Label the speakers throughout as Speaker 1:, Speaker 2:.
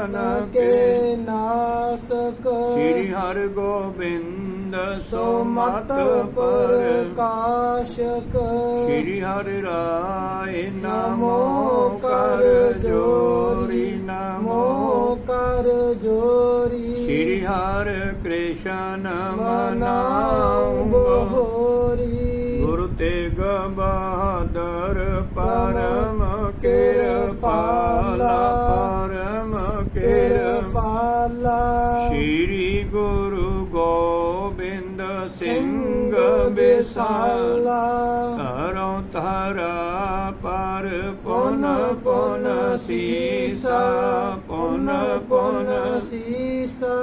Speaker 1: ਬਿਗਨਨ ਕੇ ਨਾਸਕ ਸ੍ਰੀ ਹਰਿ ਗੋਬਿੰਦ
Speaker 2: ਸੋ ਮਤ ਪ੍ਰਕਾਸ਼ਕ
Speaker 1: ਸ੍ਰੀ ਹਰਿ ਰਾਏ
Speaker 2: ਨਮੋ
Speaker 1: ਨਮੋ
Speaker 2: ਕਰ ਜੋਰੀ। ਨਮੋ ਕਰ ਜੋਰੀ।
Speaker 1: ਸ੍ਰੀ ਹਰਿ ਕ੍ਰਿਸ਼ਨ
Speaker 2: ਮਨਾਉ
Speaker 1: ਬਿਸਾਲਾ ਤਰੋਂ ਧਰਾ ਪਰ ਪੁਨ ਪੁਨ ਸੀਸਾ ਪੁਨ ਪੁਨ
Speaker 2: ਸੀਸਾ।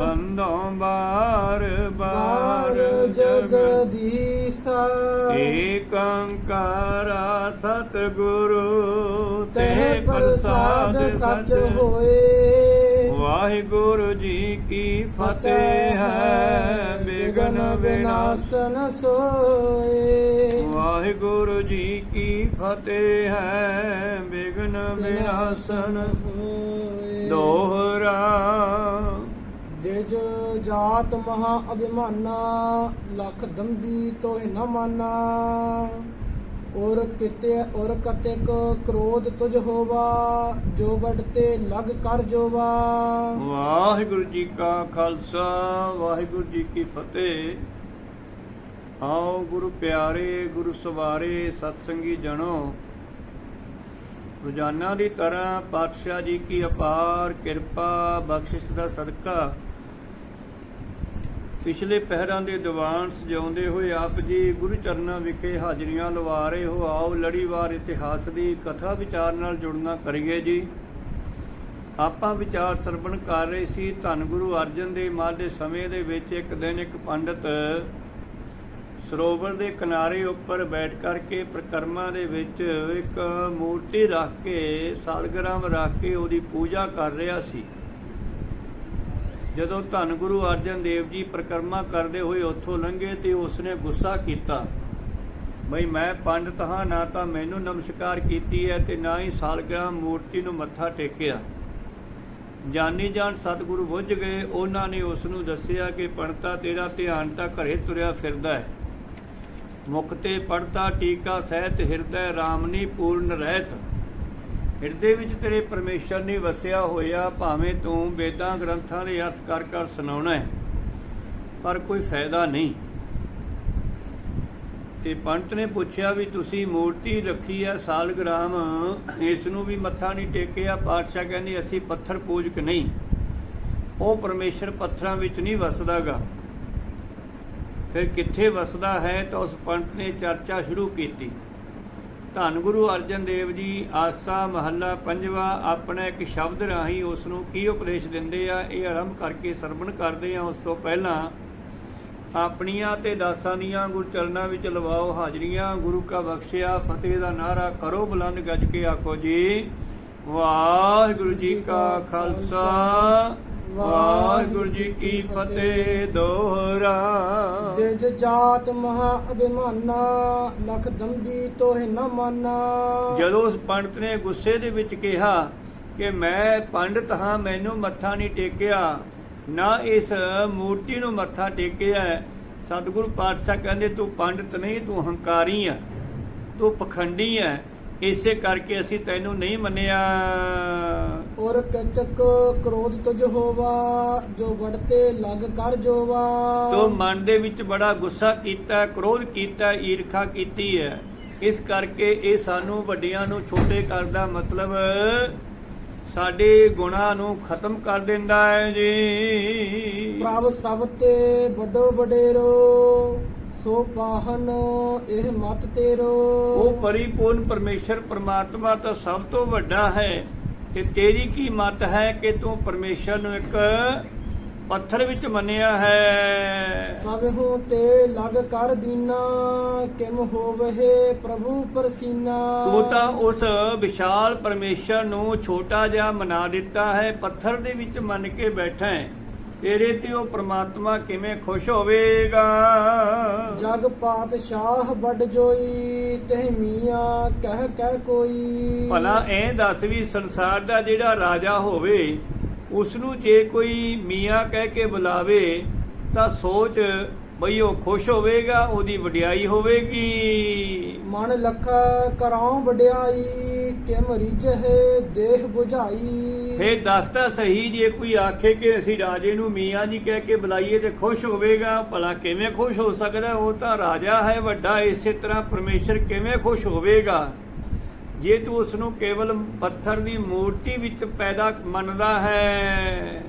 Speaker 1: ਬੰਦੋਂ ਬਾਰ
Speaker 2: ਬਾਰ ਜਗਦੀਸਾ।
Speaker 1: ਏਕ ਓੰਕਾਰਾ ਸਤਿਗੁਰੂ
Speaker 2: ਤਹਿ ਪ੍ਰਸਾਦ ਸੱਚ। ਹੋਏ।
Speaker 1: ਵਾਹਿਗੁਰੂ ਜੀ ਕੀ ਫਤਿਹ ਹੈ। ਬਿਗਨ ਵਿਨਾਸ਼ਨ
Speaker 2: ਸੋਏ।
Speaker 1: ਵਾਹਿਗੁਰੂ ਜੀ ਕੀ ਫਤਿਹ ਹੈ। ਬਿਗਨ ਵਿਨਾਸ਼ਨ
Speaker 2: ਸੋਏ।
Speaker 1: ਦੋਹਰਾ
Speaker 2: ਦਿਜ ਜਾਤ ਮਹਾ ਅਭਿਮਾਨਾ ਲਖ ਦੰਬੀ ਤੋਹਿ ਨ ਮਾਨਾ। ਔਰ ਕਿਤੇ ਔਰ ਕਤੇਕ ਕ੍ਰੋਧ ਤੁਝ ਹੋਵਾ, ਜੋ ਵਡਤੇ ਲਗ ਕਰ ਜੋਵਾ।
Speaker 1: ਵਾਹਿਗੁਰੂ ਜੀ ਕਾ ਖਾਲਸਾ, ਵਾਹਿਗੁਰੂ ਜੀ ਕੀ ਫਤਿਹ। ਆਓ ਗੁਰੂ ਪਿਆਰੇ, ਗੁਰੂ ਸਵਾਰੇ, ਸਤਸੰਗੀ ਜਣੋ। ਰੋਜ਼ਾਨਾ ਦੀ ਤਰ੍ਹਾਂ ਪਾਤਸ਼ਾਹ ਜੀ ਕੀ ਅਪਾਰ ਕਿਰਪਾ, ਬਖਸ਼ਿਸ਼ ਦਾ ਸਦਕਾ ਪਿਛਲੇ ਪਹਿਰਾਂ ਦੇ ਦੀਵਾਨ ਸਜਾਉਂਦੇ ਹੋਏ ਆਪ ਜੀ ਗੁਰੂ ਚਰਨਾਂ ਵਿਖੇ ਹਾਜ਼ਰੀਆਂ ਲਵਾ ਰਹੇ ਹੋ। ਆਓ ਲੜੀਵਾਰ ਇਤਿਹਾਸ ਦੀ ਕਥਾ ਵਿਚਾਰ ਨਾਲ ਜੁੜਨਾ ਕਰੀਏ ਜੀ। ਆਪਾਂ ਵਿਚਾਰ ਸਰਵਣ ਕਰ ਰਹੇ ਸੀ। ਧੰਨ ਗੁਰੂ ਅਰਜਨ ਦੇਵ ਮਹਾਰਾਜ ਦੇ ਸਮੇਂ ਦੇ ਵਿੱਚ ਇੱਕ ਦਿਨ ਇੱਕ ਪੰਡਤ ਸਰੋਵਰ ਦੇ ਕਿਨਾਰੇ ਉੱਪਰ ਬੈਠ ਕਰਕੇ ਪ੍ਰਕਰਮਾ ਦੇ ਵਿੱਚ ਇੱਕ ਮੂਰਤੀ ਰੱਖ ਕੇ, ਸਾਲਗਰਾਮ ਰੱਖ ਕੇ ਉਹਦੀ ਪੂਜਾ ਕਰ ਰਿਹਾ ਸੀ। ਜਦੋਂ ਧੰਨ ਗੁਰੂ ਅਰਜਨ ਦੇਵ ਜੀ ਪ੍ਰਕਰਮਾ ਕਰਦੇ ਹੋਏ ਉੱਥੋਂ ਲੰਘੇ ਤੇ ਉਸਨੇ ਗੁੱਸਾ ਕੀਤਾ, ਬਈ ਮੈਂ ਪੰਡਤ ਹਾਂ, ਨਾ ਤਾਂ ਮੈਨੂੰ ਨਮਸਕਾਰ ਕੀਤੀ ਹੈ ਤੇ ਨਾ ਹੀ ਸਾਲਗ੍ਰਾਮ ਮੂਰਤੀ ਨੂੰ ਮੱਥਾ ਟੇਕਿਆ। ਜਾਨੀ ਜਾਨ ਸਤਿਗੁਰੂ ਬੁੱਝ ਗਏ। ਉਹਨਾਂ ਨੇ ਉਸ ਨੂੰ ਦੱਸਿਆ ਕਿ ਪੰਡਤਾ ਤੇਰਾ ਧਿਆਨ ਤਾਂ ਘਰੇ ਤੁਰਿਆ ਫਿਰਦਾ ਹੈ। ਮੁਖ ਤੇ ਪੜਤਾ ਟੀਕਾ, ਸਹਿਤ, ਹਿਰਦੈ, ਰਾਮਨੀ, ਪੂਰਨ ਰਹਿਤ। ਹਿਰਦੇ ਵਿੱਚ ਤੇਰੇ ਪਰਮੇਸ਼ਰ ਨੇ ਵਸਿਆ ਹੋਇਆ ਭਾਵੇਂ ਤੂੰ ਵੇਦਾਂ ਗ੍ਰੰਥਾਂ ਦੇ ਅਰਥ ਕਰ ਕਰ ਸੁਣਾਉਣਾ ਹੈ, ਪਰ ਕੋਈ ਫਾਇਦਾ ਨਹੀਂ। ਤੇ ਪੰਡਤ ਨੇ ਪੁੱਛਿਆ ਵੀ ਤੁਸੀਂ ਮੂਰਤੀ ਰੱਖੀ ਹੈ ਸਾਲਗ੍ਰਾਮ ਇਸ ਨੂੰ ਵੀ ਮੱਥਾ ਨਹੀਂ ਟੇਕਿਆ, ਪਾਤਸ਼ਾਹ ਕਹਿੰਦੇ ਅਸੀਂ ਪੱਥਰ ਪੂਜਕ ਨਹੀਂ। ਉਹ ਪਰਮੇਸ਼ਰ ਪੱਥਰਾਂ ਵਿੱਚ ਨਹੀਂ ਵਸਦਾਗਾ। ਫਿਰ ਕਿੱਥੇ ਵਸਦਾ ਹੈ ਤਾਂ ਉਸ ਪੰਡਤ ਨੇ ਚਰਚਾ ਸ਼ੁਰੂ ਕੀਤੀ। ਧੰਨ ਗੁਰੂ ਅਰਜਨ ਦੇਵ ਜੀ, ਆਸਾ ਮਹੱਲਾ ਪੰਜਵਾ, ਆਪਣਾ ਇੱਕ ਸ਼ਬਦ ਰਾਹੀਂ ਉਸ ਨੂੰ ਕੀ ਉਪਦੇਸ਼ ਦਿੰਦੇ ਆ, ਇਹ ਆਰੰਭ ਕਰਕੇ ਸਰਵਣ ਕਰਦੇ ਆ। ਉਸ ਤੋਂ ਪਹਿਲਾਂ ਆਪਣੀਆਂ ਤੇ ਦਾਸਾਂ ਦੀਆਂ ਗੁਰੂ ਚਰਨਾਂ ਵਿੱਚ ਲਵਾਓ ਹਾਜ਼ਰੀਆਂ। ਗੁਰੂ ਕਾ ਬਖਸ਼ਿਆ, ਫਤਿਹ ਦਾ ਨਾਰਾ ਕਰੋ, ਬੁਲੰਦ ਗੱਜ ਕੇ ਆਖੋ ਜੀ, ਵਾਹਿਗੁਰੂ ਜੀ ਕਾ ਖਾਲਸਾ। ਵਾਹਿਗੁਰੂ ਜੀ ਕੀ ਫਤਿਹ ਦੋਹਰਾ।
Speaker 2: ਦਿਜ ਜਾਤ ਮਹਾ ਅਭਿਮਾਨਾ ਲਖ ਦੰਬੀ ਤੋਹਿ ਨ ਮਾਨਾ।
Speaker 1: ਜਦੋਂ ਉਸ ਪੰਡਤ ਨੇ ਗੁੱਸੇ ਦੇ ਵਿੱਚ ਕਿਹਾ ਕਿ ਮੈਂ ਪੰਡਤ ਹਾਂ ਮੈਨੂੰ ਮੱਥਾ ਨਹੀਂ ਟੇਕਿਆ ਨਾ ਇਸ ਮੂਰਤੀ ਨੂੰ ਮੱਥਾ ਟੇਕਿਆ ਸਤਿਗੁਰੂ ਪਾਤਸ਼ਾਹ ਕਹਿੰਦੇ ਤੂੰ ਪੰਡਤ ਨਹੀਂ ਤੂੰ ਹੰਕਾਰੀ ਆ ਤੂੰ ਪਖੰਡੀ ਆ ਇਸੇ ਕਰਕੇ ਅਸੀਂ ਤੈਨੂੰ ਨਹੀਂ ਮੰਨਿਆ।
Speaker 2: ਔਰ ਕਤਕ ਕ੍ਰੋਧ ਤੁਝ ਹੋਵਾ ਜੋ ਵਡਤੇ ਲਗ ਕਰ ਜੋਵਾ।
Speaker 1: ਤੂੰ ਮਨ ਦੇ ਵਿੱਚ ਬੜਾ ਗੁੱਸਾ ਕੀਤਾ ਕ੍ਰੋਧ ਕੀਤਾ ਈਰਖਾ ਕੀਤੀ ਹੈ। ਇਸ ਕਰਕੇ ਇਹ ਸਾਨੂੰ ਵੱਡਿਆਂ ਨੂੰ ਛੋਟੇ ਕਰਦਾ ਮਤਲਬ ਸਾਡੇ ਗੁਣਾਂ ਨੂੰ ਖਤਮ ਕਰ ਦਿੰਦਾ ਹੈ ਜੀ।
Speaker 2: ਪ੍ਰਭ ਸਭ ਤੇ ਵੱਡੋ ਵਡੇਰੋ। ਸੋ ਪਾਹਨ ਇਹ ਮਤ ਤੇਰੋ।
Speaker 1: ਉਹ ਪਰਿਪੂਰਨ ਪਰਮੇਸ਼ਰ ਪ੍ਰਮਾਤਮਾ ਤਾਂ ਸਭ ਤੋਂ ਵੱਡਾ ਹੈ ਤੇ ਤੇਰੀ ਕੀ ਮਤ ਹੈ ਕਿ ਤੂੰ ਪਰਮੇਸ਼ਰ ਨੂੰ ਇੱਕ ਪੱਥਰ ਵਿੱਚ ਮੰਨਿਆ ਹੈ?
Speaker 2: ਸਭ ਹੋ ਤੇ ਲਗ ਕਰ ਦੀਨਾ ਕਿਮ ਹੋਵਹਿ ਪ੍ਰਭੂ ਪਰਸੀਨਾ।
Speaker 1: ਤੂੰ ਤਾਂ ਉਸ ਵਿਸ਼ਾਲ ਪਰਮੇਸ਼ਰ ਨੂੰ ਛੋਟਾ ਜਿਹਾ ਮਨਾ ਦਿੱਤਾ ਹੈ ਪੱਥਰ ਦੇ ਵਿੱਚ ਮੰਨ ਕੇ ਬੈਠਾ ਹੈ। ਤੇਰੇ ਤੇ ਉਹ ਪ੍ਰਮਾਤਮਾ ਕਿਵੇਂ ਖੁਸ਼ ਹੋਵੇਗਾ?
Speaker 2: ਜਗ ਪਾਤਸ਼ਾਹ ਵੱਡ ਜੋਈ ਤਹਿ ਮੀਆਂ ਕਹਿ ਕਹਿ ਕੋਈ।
Speaker 1: ਭਲਾ ਇਹ ਦੱਸ ਵੀ ਸੰਸਾਰ ਦਾ ਜਿਹੜਾ ਰਾਜਾ ਹੋਵੇ ਉਸ ਨੂੰ ਜੇ ਕੋਈ ਮੀਆਂ ਕਹਿ ਕੇ ਬੁਲਾਵੇ ਤਾਂ ਸੋਚ ਬਈ ਉਹ ਖੁਸ਼ ਹੋਵੇਗਾ ਉਹਦੀ ਵਡਿਆਈ ਹੋਵੇਗੀ।
Speaker 2: ਮਨ ਲਖਾ ਕਰਾਉ ਵਡਿਆਈ ਕਿਮ ਰਿਜਹਿ ਦੇਹ 부ਝਾਈ
Speaker 1: ਫੇਰ ਦੱਸਦਾ ਸਹੀ ਜੇ ਕੋਈ ਆਖੇ ਕਿ ਅਸੀਂ ਰਾਜੇ ਨੂੰ ਮੀਆਂ ਜੀ ਕਹਿ ਕੇ ਬੁਲਾਈਏ ਤੇ ਖੁਸ਼ ਹੋਵੇਗਾ। ਭਲਾ ਕਿਵੇਂ ਖੁਸ਼ ਹੋ ਸਕਦਾ? ਉਹ ਤਾਂ ਰਾਜਾ ਹੈ ਵੱਡਾ ਇਸੇ ਤਰ੍ਹਾਂ ਪਰਮੇਸ਼ਰ ਕਿਵੇਂ ਖੁਸ਼ ਹੋਵੇਗਾ? ਜੇ ਤੂੰ ਉਸ ਨੂੰ ਕੇਵਲ ਪੱਥਰ ਦੀ ਮੂਰਤੀ ਵਿੱਚ ਪੈਦਾ ਮੰਨਦਾ ਹੈ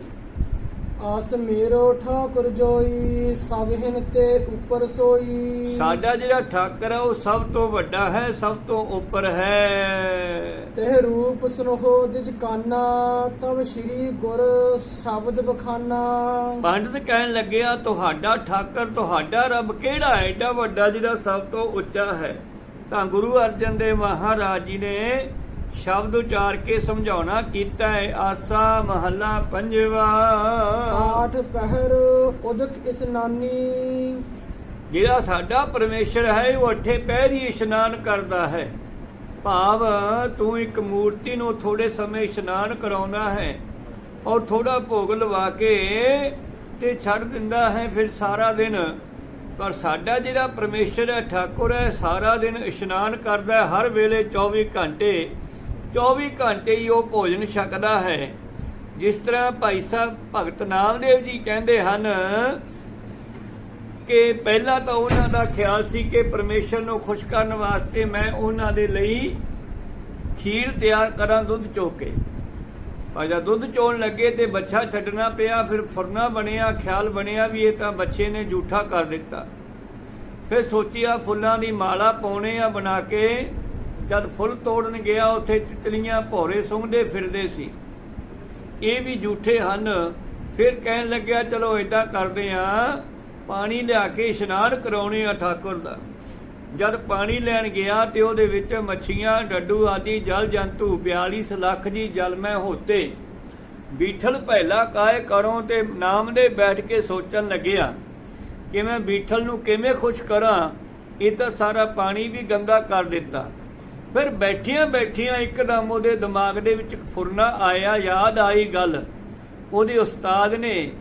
Speaker 2: ਆਸ ਮੇਰੋ ਠਾਕੁਰ ਜੋਈ ਸਭਿਨ ਤੇ ਉੱਪਰ ਸੋਈ।
Speaker 1: ਸਾਡਾ ਜਿਹੜਾ ਠਾਕਰ ਹੈ ਉਹ ਸਭ ਤੋਂ ਵੱਡਾ ਹੈ ਸਭ ਤੋਂ ਉੱਪਰ ਹੈ।
Speaker 2: ਤੇ ਰੂਪ ਸੁਨਹੋ ਦਿਜ ਕਾਨਾ ਤਬ ਸ੍ਰੀ ਗੁਰ ਸ਼ਬਦ ਬਖਾਨਾ।
Speaker 1: ਪੰਡਤ ਕਹਿਣ ਲੱਗਿਆ ਤੁਹਾਡਾ ਠਾਕਰ ਤੁਹਾਡਾ ਰੱਬ ਕਿਹੜਾ ਹੈ? ਏਡਾ ਵੱਡਾ ਜਿਹੜਾ ਸਭ ਤੋਂ ਉੱਚਾ ਹੈ। ਤਾਂ ਗੁਰੂ ਅਰਜਨ ਦੇਵ ਮਹਾਰਾਜ ਜੀ ਨੇ ਸ਼ਬਦ ਉਚਾਰ ਕੇ ਸਮਝਾਉਣਾ ਕੀਤਾ ਹੈ ਆਸਾ ਮਹੱਲਾ ਪੰਜਵਾ।
Speaker 2: ਆਠ ਪਹਿਰ ਉਦਕ ਇਸਨਾਨੀ
Speaker 1: ਜਿਹੜਾ ਸਾਡਾ ਪਰਮੇਸ਼ਰ ਹੈ ਉਹ ਅੱਠੇ ਪਹਿਰ ਹੀ ਇਸ਼ਨਾਨ ਕਰਦਾ ਹੈ। ਭਾਵ ਤੂੰ ਇੱਕ ਮੂਰਤੀ ਨੂੰ ਥੋੜੇ ਸਮੇਂ ਇਸ਼ਨਾਨ ਕਰਾਉਣਾ ਹੈ ਔਰ ਥੋੜਾ ਭੋਗ ਲਵਾ ਕੇ ਤੇ ਛੱਡ ਦਿੰਦਾ ਹੈ ਫਿਰ ਸਾਰਾ ਦਿਨ। ਪਰ ਸਾਡਾ ਜਿਹੜਾ ਪਰਮੇਸ਼ਰ ਹੈ ਠਾਕੁਰ ਹੈ ਸਾਰਾ ਦਿਨ ਇਸ਼ਨਾਨ ਕਰਦਾ ਹੈ ਹਰ ਵੇਲੇ 24 ਘੰਟੇ। 24 ਘੰਟੇ ਹੀ ਉਹ ਭੋਜਨ ਛਕਦਾ ਹੈ। ਜਿਸ ਤਰ੍ਹਾਂ ਭਾਈ ਸਾਹਿਬ ਭਗਤ ਨਾਮਦੇਵ ਜੀ ਕਹਿੰਦੇ ਹਨ ਕਿ ਪਹਿਲਾਂ ਤਾਂ ਉਹਨਾਂ ਦਾ ਖਿਆਲ ਸੀ ਕਿ ਪਰਮੇਸ਼ਰ ਨੂੰ ਖੁਸ਼ ਕਰਨ ਵਾਸਤੇ ਮੈਂ ਉਹਨਾਂ ਦੇ ਲਈ ਖੀਰ ਤਿਆਰ ਕਰਾਂ ਦੁੱਧ ਚੋ ਕੇ। ਪਰ ਦੁੱਧ ਚੋਣ ਲੱਗੇ ਤੇ ਬੱਚਾ ਛੱਡਣਾ ਪਿਆ, ਫਿਰ ਫੁਰਨਾ ਬਣਿਆ, ਖਿਆਲ ਬਣਿਆ ਵੀ ਇਹ ਤਾਂ ਬੱਚੇ ਨੇ ਝੂਠਾ ਕਰ ਦਿੱਤਾ। ਫਿਰ ਸੋਚਿਆ ਫੁੱਲਾਂ ਦੀ ਮਾਲਾ ਪਾਉਣੇ ਆ ਬਣਾ ਕੇ ਜਦ ਫੁੱਲ ਤੋੜਨ ਗਿਆ, ਉੱਥੇ ਤਿਤਲੀਆਂ ਭੌਰੇ ਸੁੰਘਦੇ ਫਿਰਦੇ ਸੀ। ਇਹ ਵੀ ਝੂਠੇ ਹਨ। ਫਿਰ ਕਹਿਣ ਲੱਗਿਆ, ਚਲੋ ਏਦਾਂ ਕਰਦੇ ਆ, ਪਾਣੀ ਲਿਆ ਕੇ ਇਸ਼ਨਾਨ ਕਰਾਉਣੇ ਆ ਠਾਕੁਰ ਦਾ। ਜਦ ਪਾਣੀ ਲੈਣ ਗਿਆ ਤੇ ਉਹਦੇ ਵਿੱਚ ਮੱਛੀਆਂ, ਡੱਡੂ ਆਦਿ, ਜਲ ਜੰਤੂ 42 ਲੱਖ ਜੀ ਜਲ ਮੈਂ ਹੋਤੇ। ਬੀਠਲ ਪਹਿਲਾ ਕਾਇ ਕਰੋ ਤੇ ਨਾਮ ਦੇ ਬੈਠ ਕੇ ਸੋਚਣ ਲੱਗਿਆ ਕਿ ਮੈਂ ਬੀਠਲ ਨੂੰ ਕਿਵੇਂ ਖੁਸ਼ ਕਰਾਂ? ਇਹ ਤਾਂ ਸਾਰਾ ਪਾਣੀ ਵੀ ਗੰਦਾ ਕਰ ਦਿੱਤਾ। ਫਿਰ ਬੈਠੀਆਂ ਬੈਠੀਆਂ ਇੱਕਦਮ ਉਹਦੇ ਦਿਮਾਗ ਦੇ ਵਿੱਚ ਫੁਰਨਾ ਆਇਆ, ਯਾਦ ਆਈ ਗੱਲ। ਉਹਦੇ ਉਸਤਾਦ ਨੇ,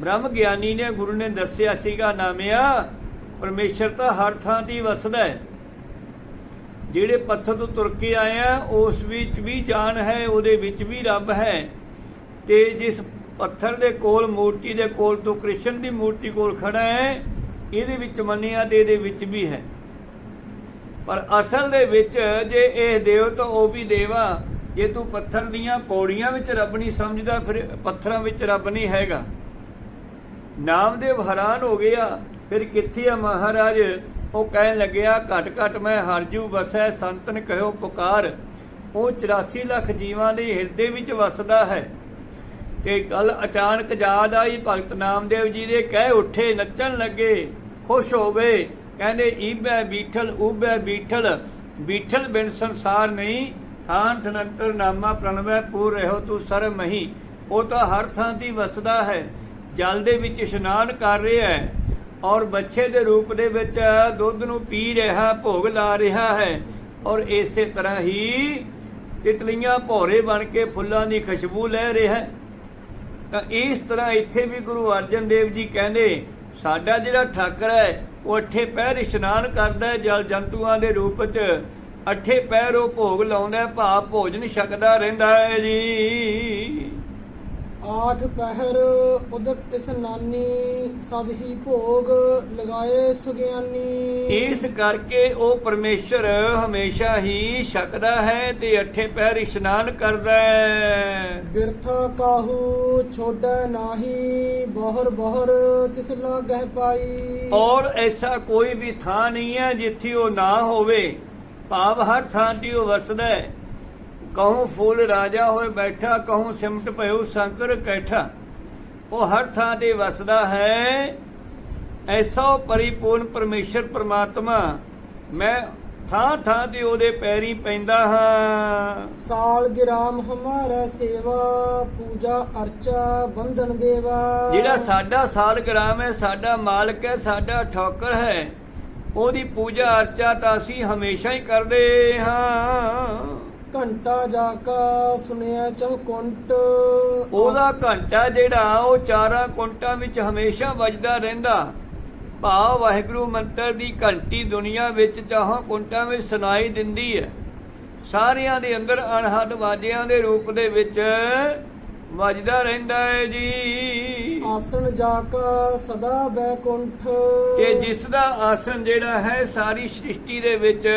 Speaker 1: ਬ੍ਰਹਮ ਗਿਆਨੀ ਨੇ, ਗੁਰੂ ਨੇ ਦੱਸਿਆ ਸੀਗਾ, ਨਾਮਿਆ, ਪਰਮੇਸ਼ਰ ਤਾਂ ਹਰ ਥਾਂ ਦੀ ਵਸਦਾ ਹੈ। ਜਿਹੜੇ ਪੱਥਰ ਤੋਂ ਤੁਰ ਕੇ ਆਇਆ, ਉਸ ਵਿੱਚ ਵੀ ਜਾਨ ਹੈ, ਉਹਦੇ ਵਿੱਚ ਵੀ ਰੱਬ ਹੈ। ਤੇ ਜਿਸ ਪੱਥਰ ਦੇ ਕੋਲ, ਮੂਰਤੀ ਦੇ ਕੋਲ ਤੋਂ ਕ੍ਰਿਸ਼ਨ ਦੀ ਮੂਰਤੀ ਕੋਲ ਖੜਾ ਹੈ, ਇਹਦੇ ਵਿੱਚ ਮੰਨਿਆ ਤੇ ਇਹਦੇ ਵਿੱਚ ਵੀ ਹੈ। ਪਰ ਅਸਲ ਦੇ ਵਿੱਚ ਜੇ ਇਹ ਦੇਵ ਤਾਂ ਉਹ ਵੀ ਦੇਵਾ। ਜੇ ਤੂੰ ਪੱਥਰ ਦੀਆਂ ਪੌੜੀਆਂ ਵਿੱਚ ਰੱਬ ਨਹੀਂ ਸਮਝਦਾ, ਫਿਰ ਪੱਥਰਾਂ ਵਿੱਚ ਰੱਬ ਨਹੀਂ ਹੈਗਾ। ਨਾਮਦੇਵ ਹੈਰਾਨ ਹੋ ਗਿਆ। ਫਿਰ ਕਿੱਥੇ ਆ ਮਹਾਰਾਜ? ਉਹ ਕਹਿਣ ਲੱਗਿਆ, ਘਟ ਘਟ ਮੈਂ ਹਰਜੂ ਵਸੈ, ਸੰਤਨ ਕਹਿਓ ਪੁਕਾਰ। ਉਹ 84 ਲੱਖ ਜੀਵਾਂ ਦੇ ਹਿਰਦੇ ਵਿੱਚ ਵਸਦਾ ਹੈ। ਤੇ ਗੱਲ ਅਚਾਨਕ ਯਾਦ ਆਈ, ਭਗਤ ਨਾਮਦੇਵ ਜੀ ਦੇ ਕਹਿ ਉੱਠੇ, ਨੱਚਣ ਲੱਗੇ, ਖੁਸ਼ ਹੋ ਗਏ ਕਹਿੰਦੇ ਈਬੈ ਬੀਠਲ, ਉਬੈ ਬੀਠਲ ਬੀਠਲ ਬਿਨ ਸੰਸਾਰ ਨਹੀਂ ਥਾਨ ਥਨੰਤਰ ਨਾਮਾ ਪ੍ਰਣਵੈ, ਪੂਰ ਰਹੋ ਤੂੰ ਸਰ ਮਹੀ। ਉਹ ਤਾਂ ਹਰ ਥਾਂ ਦੀ ਵਸਦਾ ਹੈ, ਜਲ ਦੇ ਵਿੱਚ ਇਸ਼ਨਾਨ ਕਰ ਰਿਹਾ ਹੈ, ਔਰ ਬੱਚੇ ਦੇ ਰੂਪ ਦੇ ਵਿੱਚ ਦੁੱਧ ਨੂੰ ਪੀ ਰਿਹਾ, ਭੋਗ ਲਾ ਰਿਹਾ ਹੈ, ਔਰ ਇਸੇ ਤਰ੍ਹਾਂ ਹੀ ਤਿਤਲੀਆਂ ਭੌਰੇ ਬਣ ਕੇ ਫੁੱਲਾਂ ਦੀ ਖੁਸ਼ਬੂ ਲੈ ਰਿਹਾ ਤਾਂ ਇਸ ਤਰ੍ਹਾਂ ਇੱਥੇ ਵੀ ਗੁਰੂ ਅਰਜਨ ਦੇਵ ਜੀ ਕਹਿੰਦੇ, ਸਾਡਾ ਜਿਹੜਾ ਠਾਕਰ ਹੈ ਉਹ ਅੱਠੇ ਪੈਰ ਇਸ਼ਨਾਨ ਕਰਦਾ ਹੈ ਜਲ ਜੰਤੂਆਂ ਦੇ ਰੂਪ 'ਚ। ਅੱਠੇ ਪੈਰ ਉਹ ਭੋਗ ਲਾਉਂਦਾ ਭਾਵ ਭੋਜਨ ਛਕਦਾ ਰਹਿੰਦਾ ਹੈ ਜੀ।
Speaker 2: ਆਠ ਪਹਿਰ ਉਦਕ ਇਸਨਾਨੀ ਸਦ ਹੀ ਭੋਗ ਲਗਾਏ ਸੁਗਿਆਨੀ।
Speaker 1: ਇਸ ਕਰਕੇ ਉਹ ਪਰਮੇਸ਼ਰ ਹਮੇਸ਼ਾ ਹੀ ਛਕਦਾ ਹੈ ਤੇ ਅੱਠੇ ਪੈਰ ਇਸ਼ਨਾਨ ਕਰਦਾ ਹੈ।
Speaker 2: ਬਿਰਥਾ ਕਾਹੂ ਛੋੜੈ ਨਾਹੀ ਬਹਰ ਬਹਰ ਤਿਸ ਲਾਗਹਿ ਪਾਈ।
Speaker 1: ਔਰ ਐਸਾ ਕੋਈ ਵੀ ਥਾਂ ਨਹੀਂ ਹੈ ਜਿੱਥੇ ਉਹ ਨਾ ਹੋਵੇ। ਭਾਵ ਹਰ ਥਾਂ ਤੇ ਉਹ ਵਸਦਾ ਹੈ। ਕਹੂੰ ਫੂਲ ਰਾਜਾ ਹੋਏ ਬੈਠਾ ਕਹੂੰ ਸਿਮਟ ਭਇਓ ਸੰਕਰ ਕੈਠਾ ਉਹ ਹਰ ਥਾਂ ਤੇ ਵਸਦਾ ਹੈ ਐਸਾ ਪਰਿਪੂਰਨ ਪਰਮੇਸ਼ਰ ਪ੍ਰਮਾਤਮਾ ਮੈਂ ਥਾਂ ਥਾਂ ਤੇ ਉਹਦੇ ਪੈਰੀ ਪੈਂਦਾ ਹਾਂ
Speaker 2: ਸਾਲ ਗਿਰਾਮ ਹਮਾਰਾ ਸੇਵਾ ਪੂਜਾ ਅਰਚਾ ਬੰਧਨ ਦੇਵਾ
Speaker 1: ਜਿਹੜਾ ਸਾਡਾ ਸਾਲਗ੍ਰਾਮ ਹੈ ਸਾਡਾ ਮਾਲਕ ਹੈ ਸਾਡਾ ਠੋਕਰ ਹੈ ਉਹਦੀ ਪੂਜਾ ਅਰਚਾ ਤਾਂ ਅਸੀਂ ਹਮੇਸ਼ਾ ਹੀ ਕਰਦੇ ਹਾਂ
Speaker 2: ਘੰਟਾ ਜਾ ਕਾ ਸੁਨਿਆ ਚਹੁ ਕੁੰਟ।
Speaker 1: ਉਹਦਾ ਘੰਟਾ ਜਿਹੜਾ ਉਹ ਚਾਰਾਂ ਕੁੰਟਾਂ ਵਿੱਚ ਹਮੇਸ਼ਾ ਵੱਜਦਾ ਰਹਿੰਦਾ। ਭਾਵ ਵਾਹਿਗੁਰੂ ਮੰਤਰ ਦੀ ਘੰਟੀ ਦੁਨੀਆ ਵਿੱਚ ਚਾਹਾਂ ਕੁੰਟਾਂ ਵਿੱਚ ਸੁਣਾਈ ਦਿੰਦੀ ਹੈ। ਸਾਰਿਆਂ ਦੇ ਅੰਦਰ ਅਣਹਦ ਵਾਜਿਆਂ ਦੇ ਰੂਪ ਦੇ ਵਿੱਚ ਵੱਜਦਾ ਰਹਿੰਦਾ ਹੈ ਜੀ।
Speaker 2: ਆਸਣ ਜਾ ਕਾ ਸਦਾ ਬੈਕੁੰਠ
Speaker 1: ਕਿ ਜਿਸ ਦਾ ਆਸਨ ਜਿਹੜਾ ਹੈ ਸਾਰੀ ਸ੍ਰਿਸ਼ਟੀ ਦੇ ਵਿੱਚ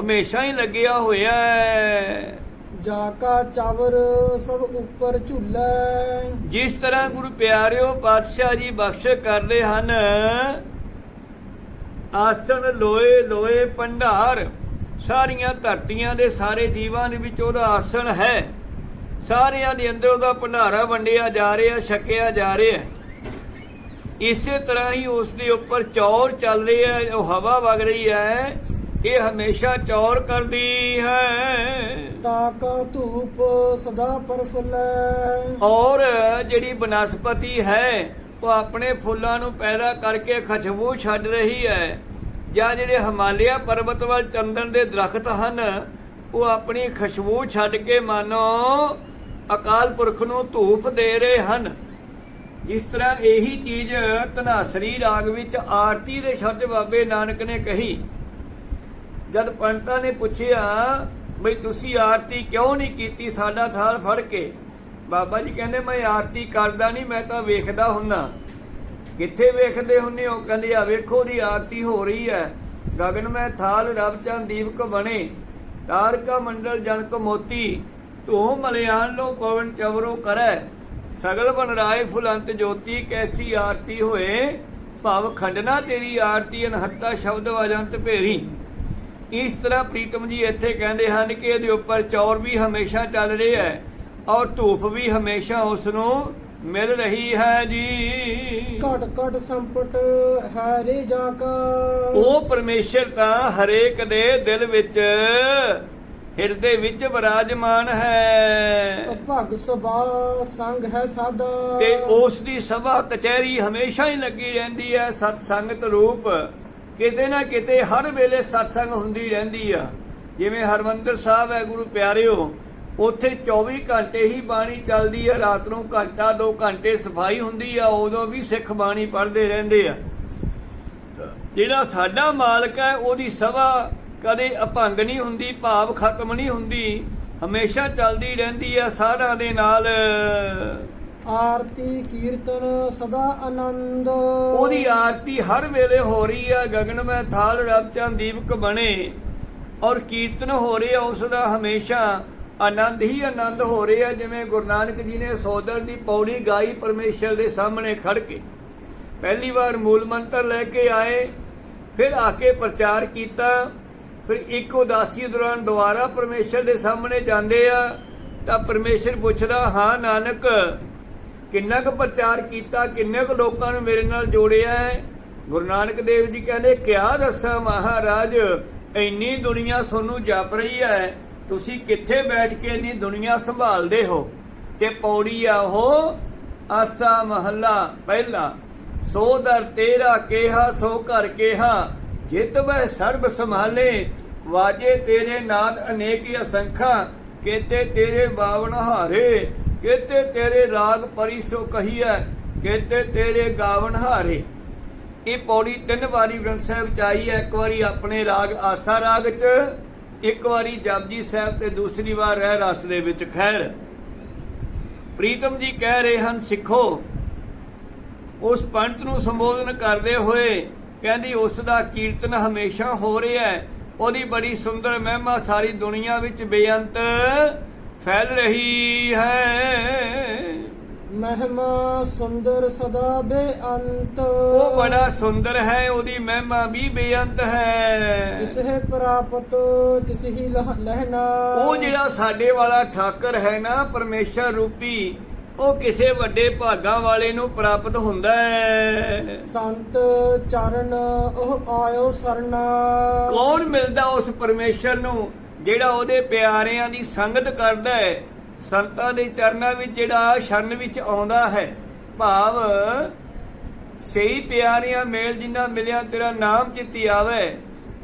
Speaker 1: ਹਮੇਸ਼ਾ ਹੀ ਲੱਗਿਆ ਹੋਇਆ ਹੈ।
Speaker 2: ਜਾ ਕਾ ਚਾਵਰ ਸਭ ਉੱਪਰ ਝੁੱਲੈ
Speaker 1: ਜਿਸ ਤਰ੍ਹਾਂ ਗੁਰੂ ਪਿਆਰਿਓ ਪਾਤਸ਼ਾਹ ਜੀ ਬਖਸ਼ ਕਰਦੇ ਹਨ ਆਸਣ ਲੋਏ ਲੋਏ ਭੰਡਾਰ ਸਾਰੀਆਂ ਧਰਤੀਆਂ ਦੇ ਸਾਰੇ ਜੀਵਾਂ ਦੇ ਵਿੱਚ ਉਹਦਾ ਆਸਣ ਹੈ। ਸਾਰਿਆਂ ਦੇ ਅੰਦਰ ਉਹਦਾ ਭੰਡਾਰਾ ਵੰਡਿਆ ਜਾ ਰਿਹਾ ਛਕਿਆ ਜਾ ਰਿਹਾ ਇਸੇ ਤਰ੍ਹਾਂ ਹੀ ਉਸ ਦੇ ਉੱਪਰ ਚੌਰ ਚੱਲ ਰਹੀ ਉਹ ਹਵਾ ਵਗ ਰਹੀ ਹੈ। ਇਹ ਹਮੇਸ਼ਾ ਚੌਰ ਕਰਦੀ ਹੈ।
Speaker 2: ਤਾ ਕਾ ਧੂਪ ਸਦਾ ਪਰਫੁੱਲੈ
Speaker 1: ਔਰ ਜਿਹੜੀ ਬਨਸਪਤੀ ਹੈ ਉਹ ਆਪਣੇ ਫੁੱਲਾਂ ਨੂੰ ਪੈਦਾ ਕਰਕੇ ਖੁਸ਼ਬੂ ਛੱਡ ਰਹੀ ਹੈ। ਜਾਂ ਜਿਹੜੇ ਹਿਮਾਲਿਆ ਪਰਬਤ ਵੱਲ ਚੰਦਨ ਦੇ ਦਰਖਤ ਹਨ ਉਹ ਆਪਣੀ ਖੁਸ਼ਬੂ ਛੱਡ ਕੇ ਮਾਨੋ ਅਕਾਲ ਪੁਰਖ ਨੂੰ ਧੂਪ ਦੇ ਰਹੇ ਹਨ। ਜਿਸ ਤਰ੍ਹਾਂ ਇਹੀ ਚੀਜ਼ ਧਨਾਸਰੀ ਰਾਗ ਵਿੱਚ ਆਰਤੀ ਦੇ ਸ਼ਬਦ ਬਾਬੇ ਨਾਨਕ ਨੇ ਕਹੀ ਜਦ ਪੰਡਤਾਂ ਨੇ ਪੁੱਛਿਆ, ਬਈ ਤੁਸੀਂ ਆਰਤੀ ਕਿਉਂ ਨਹੀਂ ਕੀਤੀ ਸਾਡਾ ਥਾਲ ਫੜ ਕੇ? ਬਾਬਾ ਜੀ ਕਹਿੰਦੇ, ਮੈਂ ਆਰਤੀ ਕਰਦਾ ਨਹੀਂ, ਮੈਂ ਤਾਂ ਵੇਖਦਾ ਹੁੰਨਾ। ਕਿੱਥੇ ਵੇਖਦੇ ਹੁੰਨੇ ਹੋ? ਕਹਿੰਦੇ, ਆ ਵੇਖੋ ਦੀ ਆਰਤੀ ਹੋ ਰਹੀ ਹੈ। ਗਗਨ ਮੈਂ ਥਾਲ ਰਬ ਚੰਦ ਦੀਪਕ ਬਣੇ। ਤਾਰਕਾ ਮੰਡਲ ਜਨਕ ਮੋਤੀ ਤੂੰ ਮਲਿਆਣ ਲੋ ਪਵਨ ਚਵਰੋ ਕਰੈ। ਸਗਲ ਬਨ ਰਾਏ ਫੁਲੰਤ ਜੋਤੀ, ਕੈਸੀ ਆਰਤੀ ਹੋਏ? ਭਵ ਖੰਡਨਾ ਤੇਰੀ ਆਰਤੀ, ਅਨਹੱਤਾ ਸ਼ਬਦ ਵਜੰਤ ਭੇਰੀ। ਇਸ ਤਰ੍ਹਾਂ ਪ੍ਰੀਤਮ ਜੀ ਇੱਥੇ ਕਹਿੰਦੇ ਹਨ ਕਿ ਇਹਦੇ ਉੱਪਰ ਚੌਰ ਵੀ ਹਮੇਸ਼ਾ ਚੱਲ ਰਿਹਾ ਹੈ ਔਰ ਧੂਪ ਵੀ ਹਮੇਸ਼ਾ ਉਸ ਨੂੰ ਮਿਲ ਰਹੀ ਹੈ ਜੀ।
Speaker 2: ਘਟ ਘਟ ਸੰਪਟ ਹੈ ਰੇ ਜਾ ਕਾ।
Speaker 1: ਉਹ ਪਰਮੇਸ਼ਰ ਤਾਂ ਹਰੇਕ ਦੇ ਦਿਲ ਵਿੱਚ ਹਿਰਦੇ ਵਿੱਚ ਵਿਰਾਜਮਾਨ ਹੈ।
Speaker 2: ਭਗ ਸਭਾ ਸੰਗ ਹੈ ਸਾਦਾ।
Speaker 1: ਤੇ ਉਸ ਦੀ ਸਭਾ ਕਚਹਿਰੀ ਹਮੇਸ਼ਾ ਹੀ ਲੱਗੀ ਰਹਿੰਦੀ ਹੈ ਸਤ ਸੰਗਤ ਰੂਪ। ਕਿਤੇ ਨਾ ਕਿਤੇ ਹਰ ਵੇਲੇ ਸਤਸੰਗ ਹੁੰਦੀ ਰਹਿੰਦੀ ਆ। ਜਿਵੇਂ ਹਰਮੰਦਰ ਸਾਹਿਬ ਹੈ, ਗੁਰੂ ਪਿਆਰਿਓ, ਉੱਥੇ 24 ਘੰਟੇ ਹੀ ਬਾਣੀ ਚੱਲਦੀ ਹੈ ਰਾਤ ਨੂੰ ਘੰਟਾ 2 ਘੰਟੇ ਸਫ਼ਾਈ ਹੁੰਦੀ ਆ, ਉਦੋਂ ਵੀ ਸਿੱਖ ਬਾਣੀ ਪੜ੍ਹਦੇ ਰਹਿੰਦੇ ਆ। ਜਿਹੜਾ ਸਾਡਾ ਮਾਲਕ ਹੈ, ਉਹਦੀ ਸਭਾ ਕਦੇ ਅਭੰਗ ਨਹੀਂ ਹੁੰਦੀ, ਭਾਵ ਖਤਮ ਨਹੀਂ ਹੁੰਦੀ। ਹਮੇਸ਼ਾ ਚੱਲਦੀ ਰਹਿੰਦੀ ਆ, ਸਾਰਿਆਂ ਦੇ ਨਾਲ
Speaker 2: ਆਰਤੀ ਕੀਰਤਨ ਸਦਾ ਆਨੰਦ।
Speaker 1: ਉਹਦੀ ਆਰਤੀ ਹਰ ਵੇਲੇ ਹੋ ਰਹੀ ਆ, ਗਗਨ ਮੈਂ ਥਾਲ ਰਬ ਚੰਦ ਦੀਪਕ ਬਣੇ। ਔਰ ਕੀਰਤਨ ਹੋ ਰਿਹਾ ਉਸ ਦਾ ਹਮੇਸ਼ਾ ਆਨੰਦ ਹੀ ਆਨੰਦ ਹੋ ਰਿਹਾ ਜਿਵੇਂ ਗੁਰੂ ਨਾਨਕ ਜੀ ਨੇ ਸੋਦਰ ਦੀ ਪੌੜੀ ਗਾਈ ਪਰਮੇਸ਼ਰ ਦੇ ਸਾਹਮਣੇ ਖੜ ਕੇ। ਪਹਿਲੀ ਵਾਰ ਮੂਲ ਮੰਤਰ ਲੈ ਕੇ ਆਏ, ਫਿਰ ਆ ਕੇ ਪ੍ਰਚਾਰ ਕੀਤਾ, ਫਿਰ ਇੱਕ ਉਦਾਸੀ ਦੌਰਾਨ ਦੁਬਾਰਾ ਪਰਮੇਸ਼ਰ ਦੇ ਸਾਹਮਣੇ ਜਾਂਦੇ ਆ, ਤਾਂ ਪਰਮੇਸ਼ਰ ਪੁੱਛਦਾ, ਹਾਂ, ਨਾਨਕ ਕਿੰਨਾ ਕੁ ਪ੍ਰਚਾਰ ਕੀਤਾ, ਕਿੰਨੇ ਕੁ ਲੋਕਾਂ ਨੂੰ ਮੇਰੇ ਨਾਲ ਜੋੜਿਆ ਹੈ? ਗੁਰੂ ਨਾਨਕ ਦੇਵ ਜੀ ਕਹਿੰਦੇ, ਕਿਆ ਦੱਸਾਂ ਮਹਾਰਾਜ, ਇੰਨੀ ਦੁਨੀਆ ਤੁਹਾਨੂੰ ਜਪ ਰਹੀ ਹੈ। ਤੁਸੀਂ ਕਿੱਥੇ ਬੈਠ ਕੇ ਇੰਨੀ ਦੁਨੀਆ ਸੰਭਾਲਦੇ ਹੋ? ਤੇ ਪੌੜੀ ਆ ਉਹ ਆਸਾ ਮਹੱਲਾ ਪਹਿਲਾ। ਸੋ ਦਰ ਤੇਰਾ ਕੇਹਾ, ਸੋ ਘਰ ਕੇਹਾ। ਜਿਤ ਮੈਂ ਸਰਬ ਸੰਭਾਲੇ। ਵਾਜੇ ਤੇਰੇ ਨਾਦ ਅਨੇਕ ਅਸੰਖਾ, ਕੇਤੇ ਤੇਰੇ ਬਾਵਨ ਹਾਰੇ। ਕੇਤੇ ਤੇਰੇ ਰਾਗ ਪਰਿਸੋ ਕਹੀਐ, ਕੇਤੇ ਤੇਰੇ ਗਾਵਨ ਹਾਰੇ। ਇਹ ਪੌੜੀ ਤਿੰਨ ਵਾਰੀ ਗ੍ਰੰਥ ਸਾਹਿਬ ਚ ਆਈ ਹੈ ਇੱਕ ਵਾਰੀ ਆਪਣੇ ਰਾਗ ਆਸਾ ਰਾਗ ਚ, ਇੱਕ ਵਾਰੀ ਜਪਜੀ ਸਾਹਿਬ ਤੇ ਦੂਸਰੀ ਵਾਰ ਰਹਿ ਰਸ ਦੇ ਵਿੱਚ ਖੈਰ। ਪ੍ਰੀਤਮ ਜੀ ਕਹਿ ਰਹੇ ਹਨ, ਸਿੱਖੋ, ਉਸ ਪੰਥ ਨੂੰ ਸੰਬੋਧਨ ਕਰਦੇ ਹੋਏ ਕਹਿੰਦੀ, ਉਸ ਦਾ ਕੀਰਤਨ ਹਮੇਸ਼ਾ ਹੋ ਰਿਹਾ ਹੈ ਉਹਦੀ ਬੜੀ ਸੁੰਦਰ ਮਹਿਮਾ ਸਾਰੀ ਦੁਨੀਆ ਵਿੱਚ ਬੇਅੰਤ ਫੈਲ ਰਹੀ ਹੈ।
Speaker 2: ਮਹਿਮਾ ਸੁੰਦਰ ਸਦਾ ਬੇਅੰਤ।
Speaker 1: ਉਹ ਬੜਾ ਸੁੰਦਰ ਹੈ ਉਹਦੀ ਮਹਿਮਾ ਵੀ ਬੇਅੰਤ ਹੈ।
Speaker 2: ਜਿਸ ਹੈ ਪ੍ਰਾਪਤ ਤਿਸ ਹੀ ਲਹ- ਲਹਿਣਾ।
Speaker 1: ਉਹ ਜਿਹੜਾ ਸਾਡੇ ਵਾਲਾ ਠਾਕਰ ਹੈ ਨਾ ਪਰਮੇਸ਼ਰ ਰੂਪੀ ਉਹ ਕਿਸੇ ਵੱਡੇ ਭਾਗਾਂ ਵਾਲੇ ਨੂੰ ਪ੍ਰਾਪਤ ਹੁੰਦਾ ਹੈ।
Speaker 2: ਸੰਤ ਚਰਨ ਉਹ ਆਇਓ ਸਰਨਾ
Speaker 1: ਕੌਣ ਮਿਲਦਾ ਉਸ ਪਰਮੇਸ਼ਰ ਨੂੰ? ਜਿਹੜਾ ਉਹਦੇ ਪਿਆਰਿਆਂ ਦੀ ਸੰਗਤ ਕਰਦਾ ਹੈ, ਸੰਤਾਂ ਦੇ ਚਰਨਾਂ ਵਿੱਚ ਜਿਹੜਾ ਸ਼ਰਨ ਵਿੱਚ ਆਉਂਦਾ ਹੈ, ਭਾਵ ਸਹੀ ਪਿਆਰਿਆਂ ਮੇਲ ਜਿੰਨਾ ਮਿਲਿਆ ਤੇਰਾ ਨਾਮ ਚਿੱਤੀ ਆਵੇ।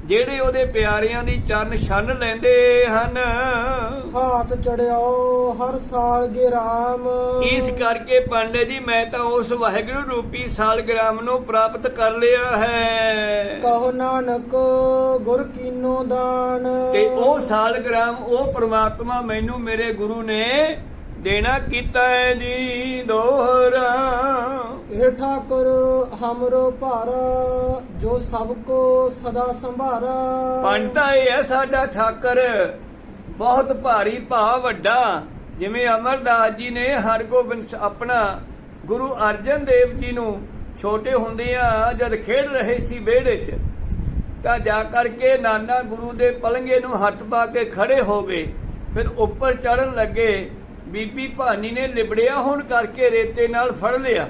Speaker 1: ਜਿਹੜੇ ਉਹਦੇ ਪਿਆਰਿਆਂ ਦੀ ਚਰਨ ਛੰਨ ਲੈਂਦੇ ਹਨ।
Speaker 2: ਹਾਥ ਚੜਿਆਓ ਹਰ ਸਾਲ ਗੇ ਰਾਮ
Speaker 1: ਇਸ ਕਰਕੇ ਪਾਂਡੇ ਜੀ ਮੈਂ ਤਾਂ ਉਸ ਵਾਹਿਗੁਰੂ ਰੂਪੀ ਸਾਲਗ੍ਰਾਮ ਨੂੰ ਪ੍ਰਾਪਤ ਕਰ ਲਿਆ ਹੈ।
Speaker 2: ਕਹੋ ਨਾਨਕ ਗੁਰ ਕੀਨੋ ਦਾਨ।
Speaker 1: ਤੇ ਉਹ ਸਾਲਗ੍ਰਾਮ ਉਹ ਪ੍ਰਮਾਤਮਾ ਮੈਨੂੰ ਮੇਰੇ ਗੁਰੂ ਨੇ ਦੇਣਾ ਕੀਤਾ ਜੀ ਦੋਹਰਾ।
Speaker 2: ਇਹ ਠਾਕੁਰ ਹਮਰੋ ਭਾਰ ਜੋ ਸਭ ਕੋ ਸਦਾ ਸੰਭਾਰਾ।
Speaker 1: ਪੰਡਤਾ ਇਹ ਹੈ ਸਾਡਾ ਠਾਕਰ। ਬਹੁਤ ਭਾਰੀ ਭਾ ਵੱਡਾ। ਜਿਵੇਂ ਅਮਰਦਾਸ ਜੀ ਨੇ ਹਰਗੋਬਿੰਦ ਆਪਣਾ ਗੁਰੂ ਅਰਜਨ ਦੇਵ ਜੀ ਨੂੰ ਛੋਟੇ ਹੁੰਦਿਆਂ ਜਦ ਖੇਡ ਰਹੇ ਸੀ ਵਿਹੜੇ 'ਚ ਤਾਂ ਜਾ ਕਰਕੇ ਨਾਨਾ ਗੁਰੂ ਦੇ ਪਲੰਗੇ ਨੂੰ ਹੱਥ ਪਾ ਕੇ ਖੜੇ ਹੋ ਗਏ। ਫਿਰ ਉੱਪਰ ਚੜਨ ਲੱਗੇ। ਬੀਬੀ ਭਾਨੀ ਨੇ ਲਿਬੜਿਆ ਹੋਣ ਕਰਕੇ ਰੇਤੇ ਨਾਲ ਫੜ ਲਿਆ।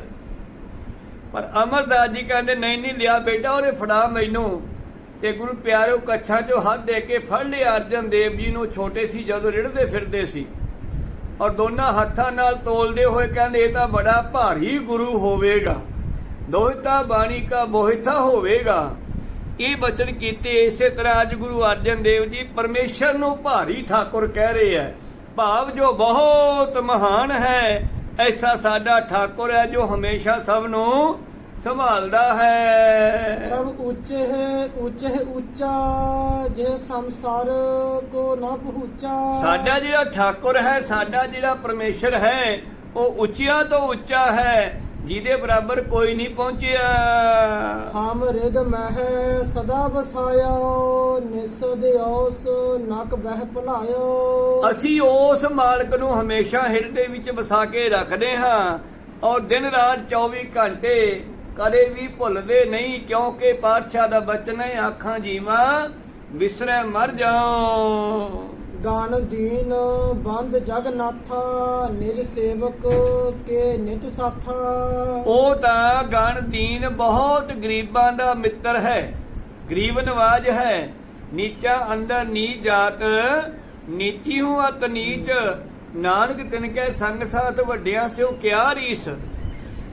Speaker 1: ਪਰ ਅਮਰਦਾਸ ਜੀ ਕਹਿੰਦੇ, ਨਹੀਂ ਨਹੀਂ ਲਿਆ ਬੇਟਾ, ਉਹਨੇ ਫੜਾ ਮੈਨੂੰ। ਤੇ ਗੁਰੂ ਪਿਆਰਿਓ ਕੱਛਾਂ 'ਚੋਂ ਹੱਥ ਦੇ ਕੇ ਫੜ ਲਿਆ। ਅਰਜਨ ਦੇਵ ਜੀ ਨੂੰ ਛੋਟੇ ਸੀ, ਜਦੋਂ ਰਿੜਦੇ ਫਿਰਦੇ ਸੀ। ਔਰ ਦੋਨਾਂ ਹੱਥਾਂ ਨਾਲ ਤੋਲਦੇ ਹੋਏ ਕਹਿੰਦੇ, ਇਹ ਤਾਂ ਬੜਾ ਭਾਰੀ ਗੁਰੂ ਹੋਵੇਗਾ। ਦੋਹਿਤਾ ਬਾਣੀ ਕਾ ਮੋਹਿਤਾ ਹੋਵੇਗਾ। ਇਹ ਬਚਨ ਕੀਤੇ ਇਸੇ ਤਰ੍ਹਾਂ ਅੱਜ ਗੁਰੂ ਅਰਜਨ ਦੇਵ ਜੀ ਪਰਮੇਸ਼ਰ ਨੂੰ ਭਾਰੀ ਠਾਕੁਰ ਕਹਿ ਰਹੇ ਹੈ ਭਾਵ ਜੋ ਬਹੁਤ ਮਹਾਨ ਹੈ ਐਸਾ ਸਾਡਾ ਠਾਕੁਰ ਹੈ ਜੋ ਹਮੇਸ਼ਾ ਸਭ ਨੂੰ ਸੰਭਾਲਦਾ ਹੈ।
Speaker 2: ਪ੍ਰਭ ਉੱਚੇ ਹੈ ਉੱਚੇ ਹੈ ਉੱਚਾ ਜੇ ਸੰਸਾਰ ਕੋ ਨਾ ਪਹੁੰਚਾ।
Speaker 1: ਸਾਡਾ ਜਿਹੜਾ ਠਾਕੁਰ ਹੈ ਸਾਡਾ ਜਿਹੜਾ ਪਰਮੇਸ਼ਰ ਹੈ ਉਹ ਉੱਚਿਆਂ ਤੋਂ ਉੱਚਾ ਹੈ ਜਿਹਦੇ ਬਰਾਬਰ ਕੋਈ ਨਹੀਂ ਪਹੁੰਚਿਆ।
Speaker 2: ਹਮ ਰਿਦ ਮਹਿ ਸਦਾ ਬਸਾਇਆ ਨਿਸ ਦਿਓਸ ਨਕ ਬਹਿ ਭਲਾਇਓ।
Speaker 1: ਅਸੀਂ ਉਸ ਮਾਲਕ ਨੂੰ ਹਮੇਸ਼ਾ ਹਿਰਦੇ ਵਿੱਚ ਵਸਾ ਕੇ ਰੱਖਦੇ ਹਾਂ ਔਰ ਦਿਨ ਰਾਤ 24 ਘੰਟੇ ਕਦੇ ਵੀ ਭੁੱਲਦੇ ਨਹੀਂ ਕਿਉਂਕਿ ਪਾਤਸ਼ਾਹ ਦਾ ਬਚਨ ਹੈ ਆਖਾਂ ਜੀਵਾ ਵਿਸਰੈ ਮਰ ਜਾਓ।
Speaker 2: ਗਾਨ ਦੀਨ ਬੰਦ ਜਗਨਾਥਾ ਨਿਜ ਸੇਵਕ ਕੇ ਨਿਤ ਸਾਥਾ।
Speaker 1: ਉਹ ਤਾਂ ਗਣ ਦੀਨ ਬਹੁਤ ਗਰੀਬਾਂ ਦਾ ਮਿੱਤਰ ਹੈ, ਗਰੀਬ ਨਵਾਜ ਹੈ। ਨੀਚਾ ਅੰਦਰ ਨੀ ਜਾਤ ਨੀਚੀ ਹੂੰ ਅਤ ਨੀਚ। ਨਾਨਕ ਤਿਨ ਕੈ ਸੰਗ ਸਾਥ ਵੱਡਿਆਂ ਸਿਓ ਕਿਆ ਰੀਸ।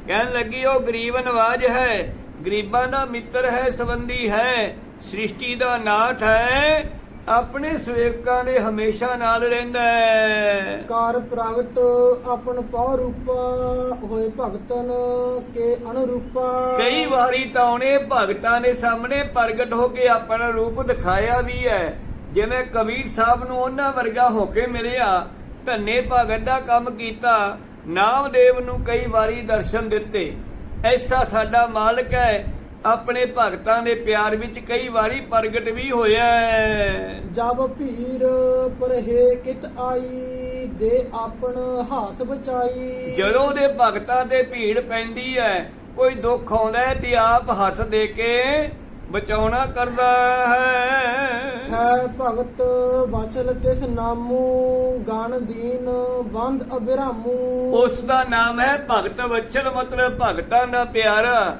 Speaker 1: ਕਹਿਣ ਲੱਗੀ, ਉਹ ਗਰੀਬ ਨਵਾਜ ਹੈ, ਗਰੀਬਾਂ ਦਾ ਮਿੱਤਰ ਹੈ, ਸੰਬੰਧੀ ਹੈ, ਸ੍ਰਿਸ਼ਟੀ ਦਾ ਨਾਥ ਹੈ। ਆਪਣੇ ਸੇਵਕਾਂ ਦੇ ਹਮੇਸ਼ਾ ਨਾਲ ਰਹਿੰਦਾ ਹੈ।
Speaker 2: ਕਾਰ ਪ੍ਰਗਟ ਆਪਨ ਪਉ ਰੂਪਾ ਹੋਏ ਭਗਤਨ ਕੇ ਅਨੁਰੂਪਾ।
Speaker 1: ਕਈ ਵਾਰੀ ਤਾਂ ਉਹਨੇ ਭਗਤਾਂ ਦੇ ਸਾਹਮਣੇ ਪ੍ਰਗਟ ਹੋ ਕੇ ਆਪਣਾ ਰੂਪ ਦਿਖਾਇਆ ਵੀ ਹੈ। ਜਿਵੇਂ ਕਬੀਰ ਸਾਹਿਬ ਨੂੰ ਉਹਨਾਂ ਵਰਗਾ ਹੋ ਕੇ ਮਿਲਿਆ ਧੰਨੇ ਭਗਤ ਦਾ ਕੰਮ ਕੀਤਾ ਨਾਮਦੇਵ ਨੂੰ ਕਈ ਵਾਰੀ ਦਰਸ਼ਨ ਦਿੱਤੇ। ਐਸਾ ਸਾਡਾ ਮਾਲਕ ਹੈ ਆਪਣੇ ਭਗਤਾਂ ਦੇ ਪਿਆਰ ਵਿੱਚ ਕਈ ਵਾਰੀ ਪ੍ਰਗਟ ਵੀ ਹੋਇਆ ਹੈ।
Speaker 2: ਜਬ ਭੀਰ ਪਰਹੇ ਕਿਤ ਆਈ ਦੇ ਆਪਣ ਹਾਥ ਬਚਾਈ।
Speaker 1: ਜਦੋਂ ਉਹਦੇ ਭਗਤਾਂ ਤੇ ਭੀੜ ਪੈਂਦੀ ਹੈ ਕੋਈ ਦੁੱਖ ਆਉਂਦਾ ਹੈ ਤੇ ਆਪ ਹੱਥ ਦੇ ਕੇ ਬਚਾਉਣਾ ਕਰਦਾ ਹੈ।
Speaker 2: ਹੈ ਭਗਤ ਬਚਲ ਤਿਸ ਨਾਮੂ ਗਣ ਦੀਨ ਬੰਦ ਅਬਿਰਾਮੂ
Speaker 1: ਉਸ ਦਾ ਨਾਮ ਹੈ ਭਗਤ ਵਚਨ ਮਤਲਬ ਭਗਤਾਂ ਦਾ ਪਿਆਰਾ।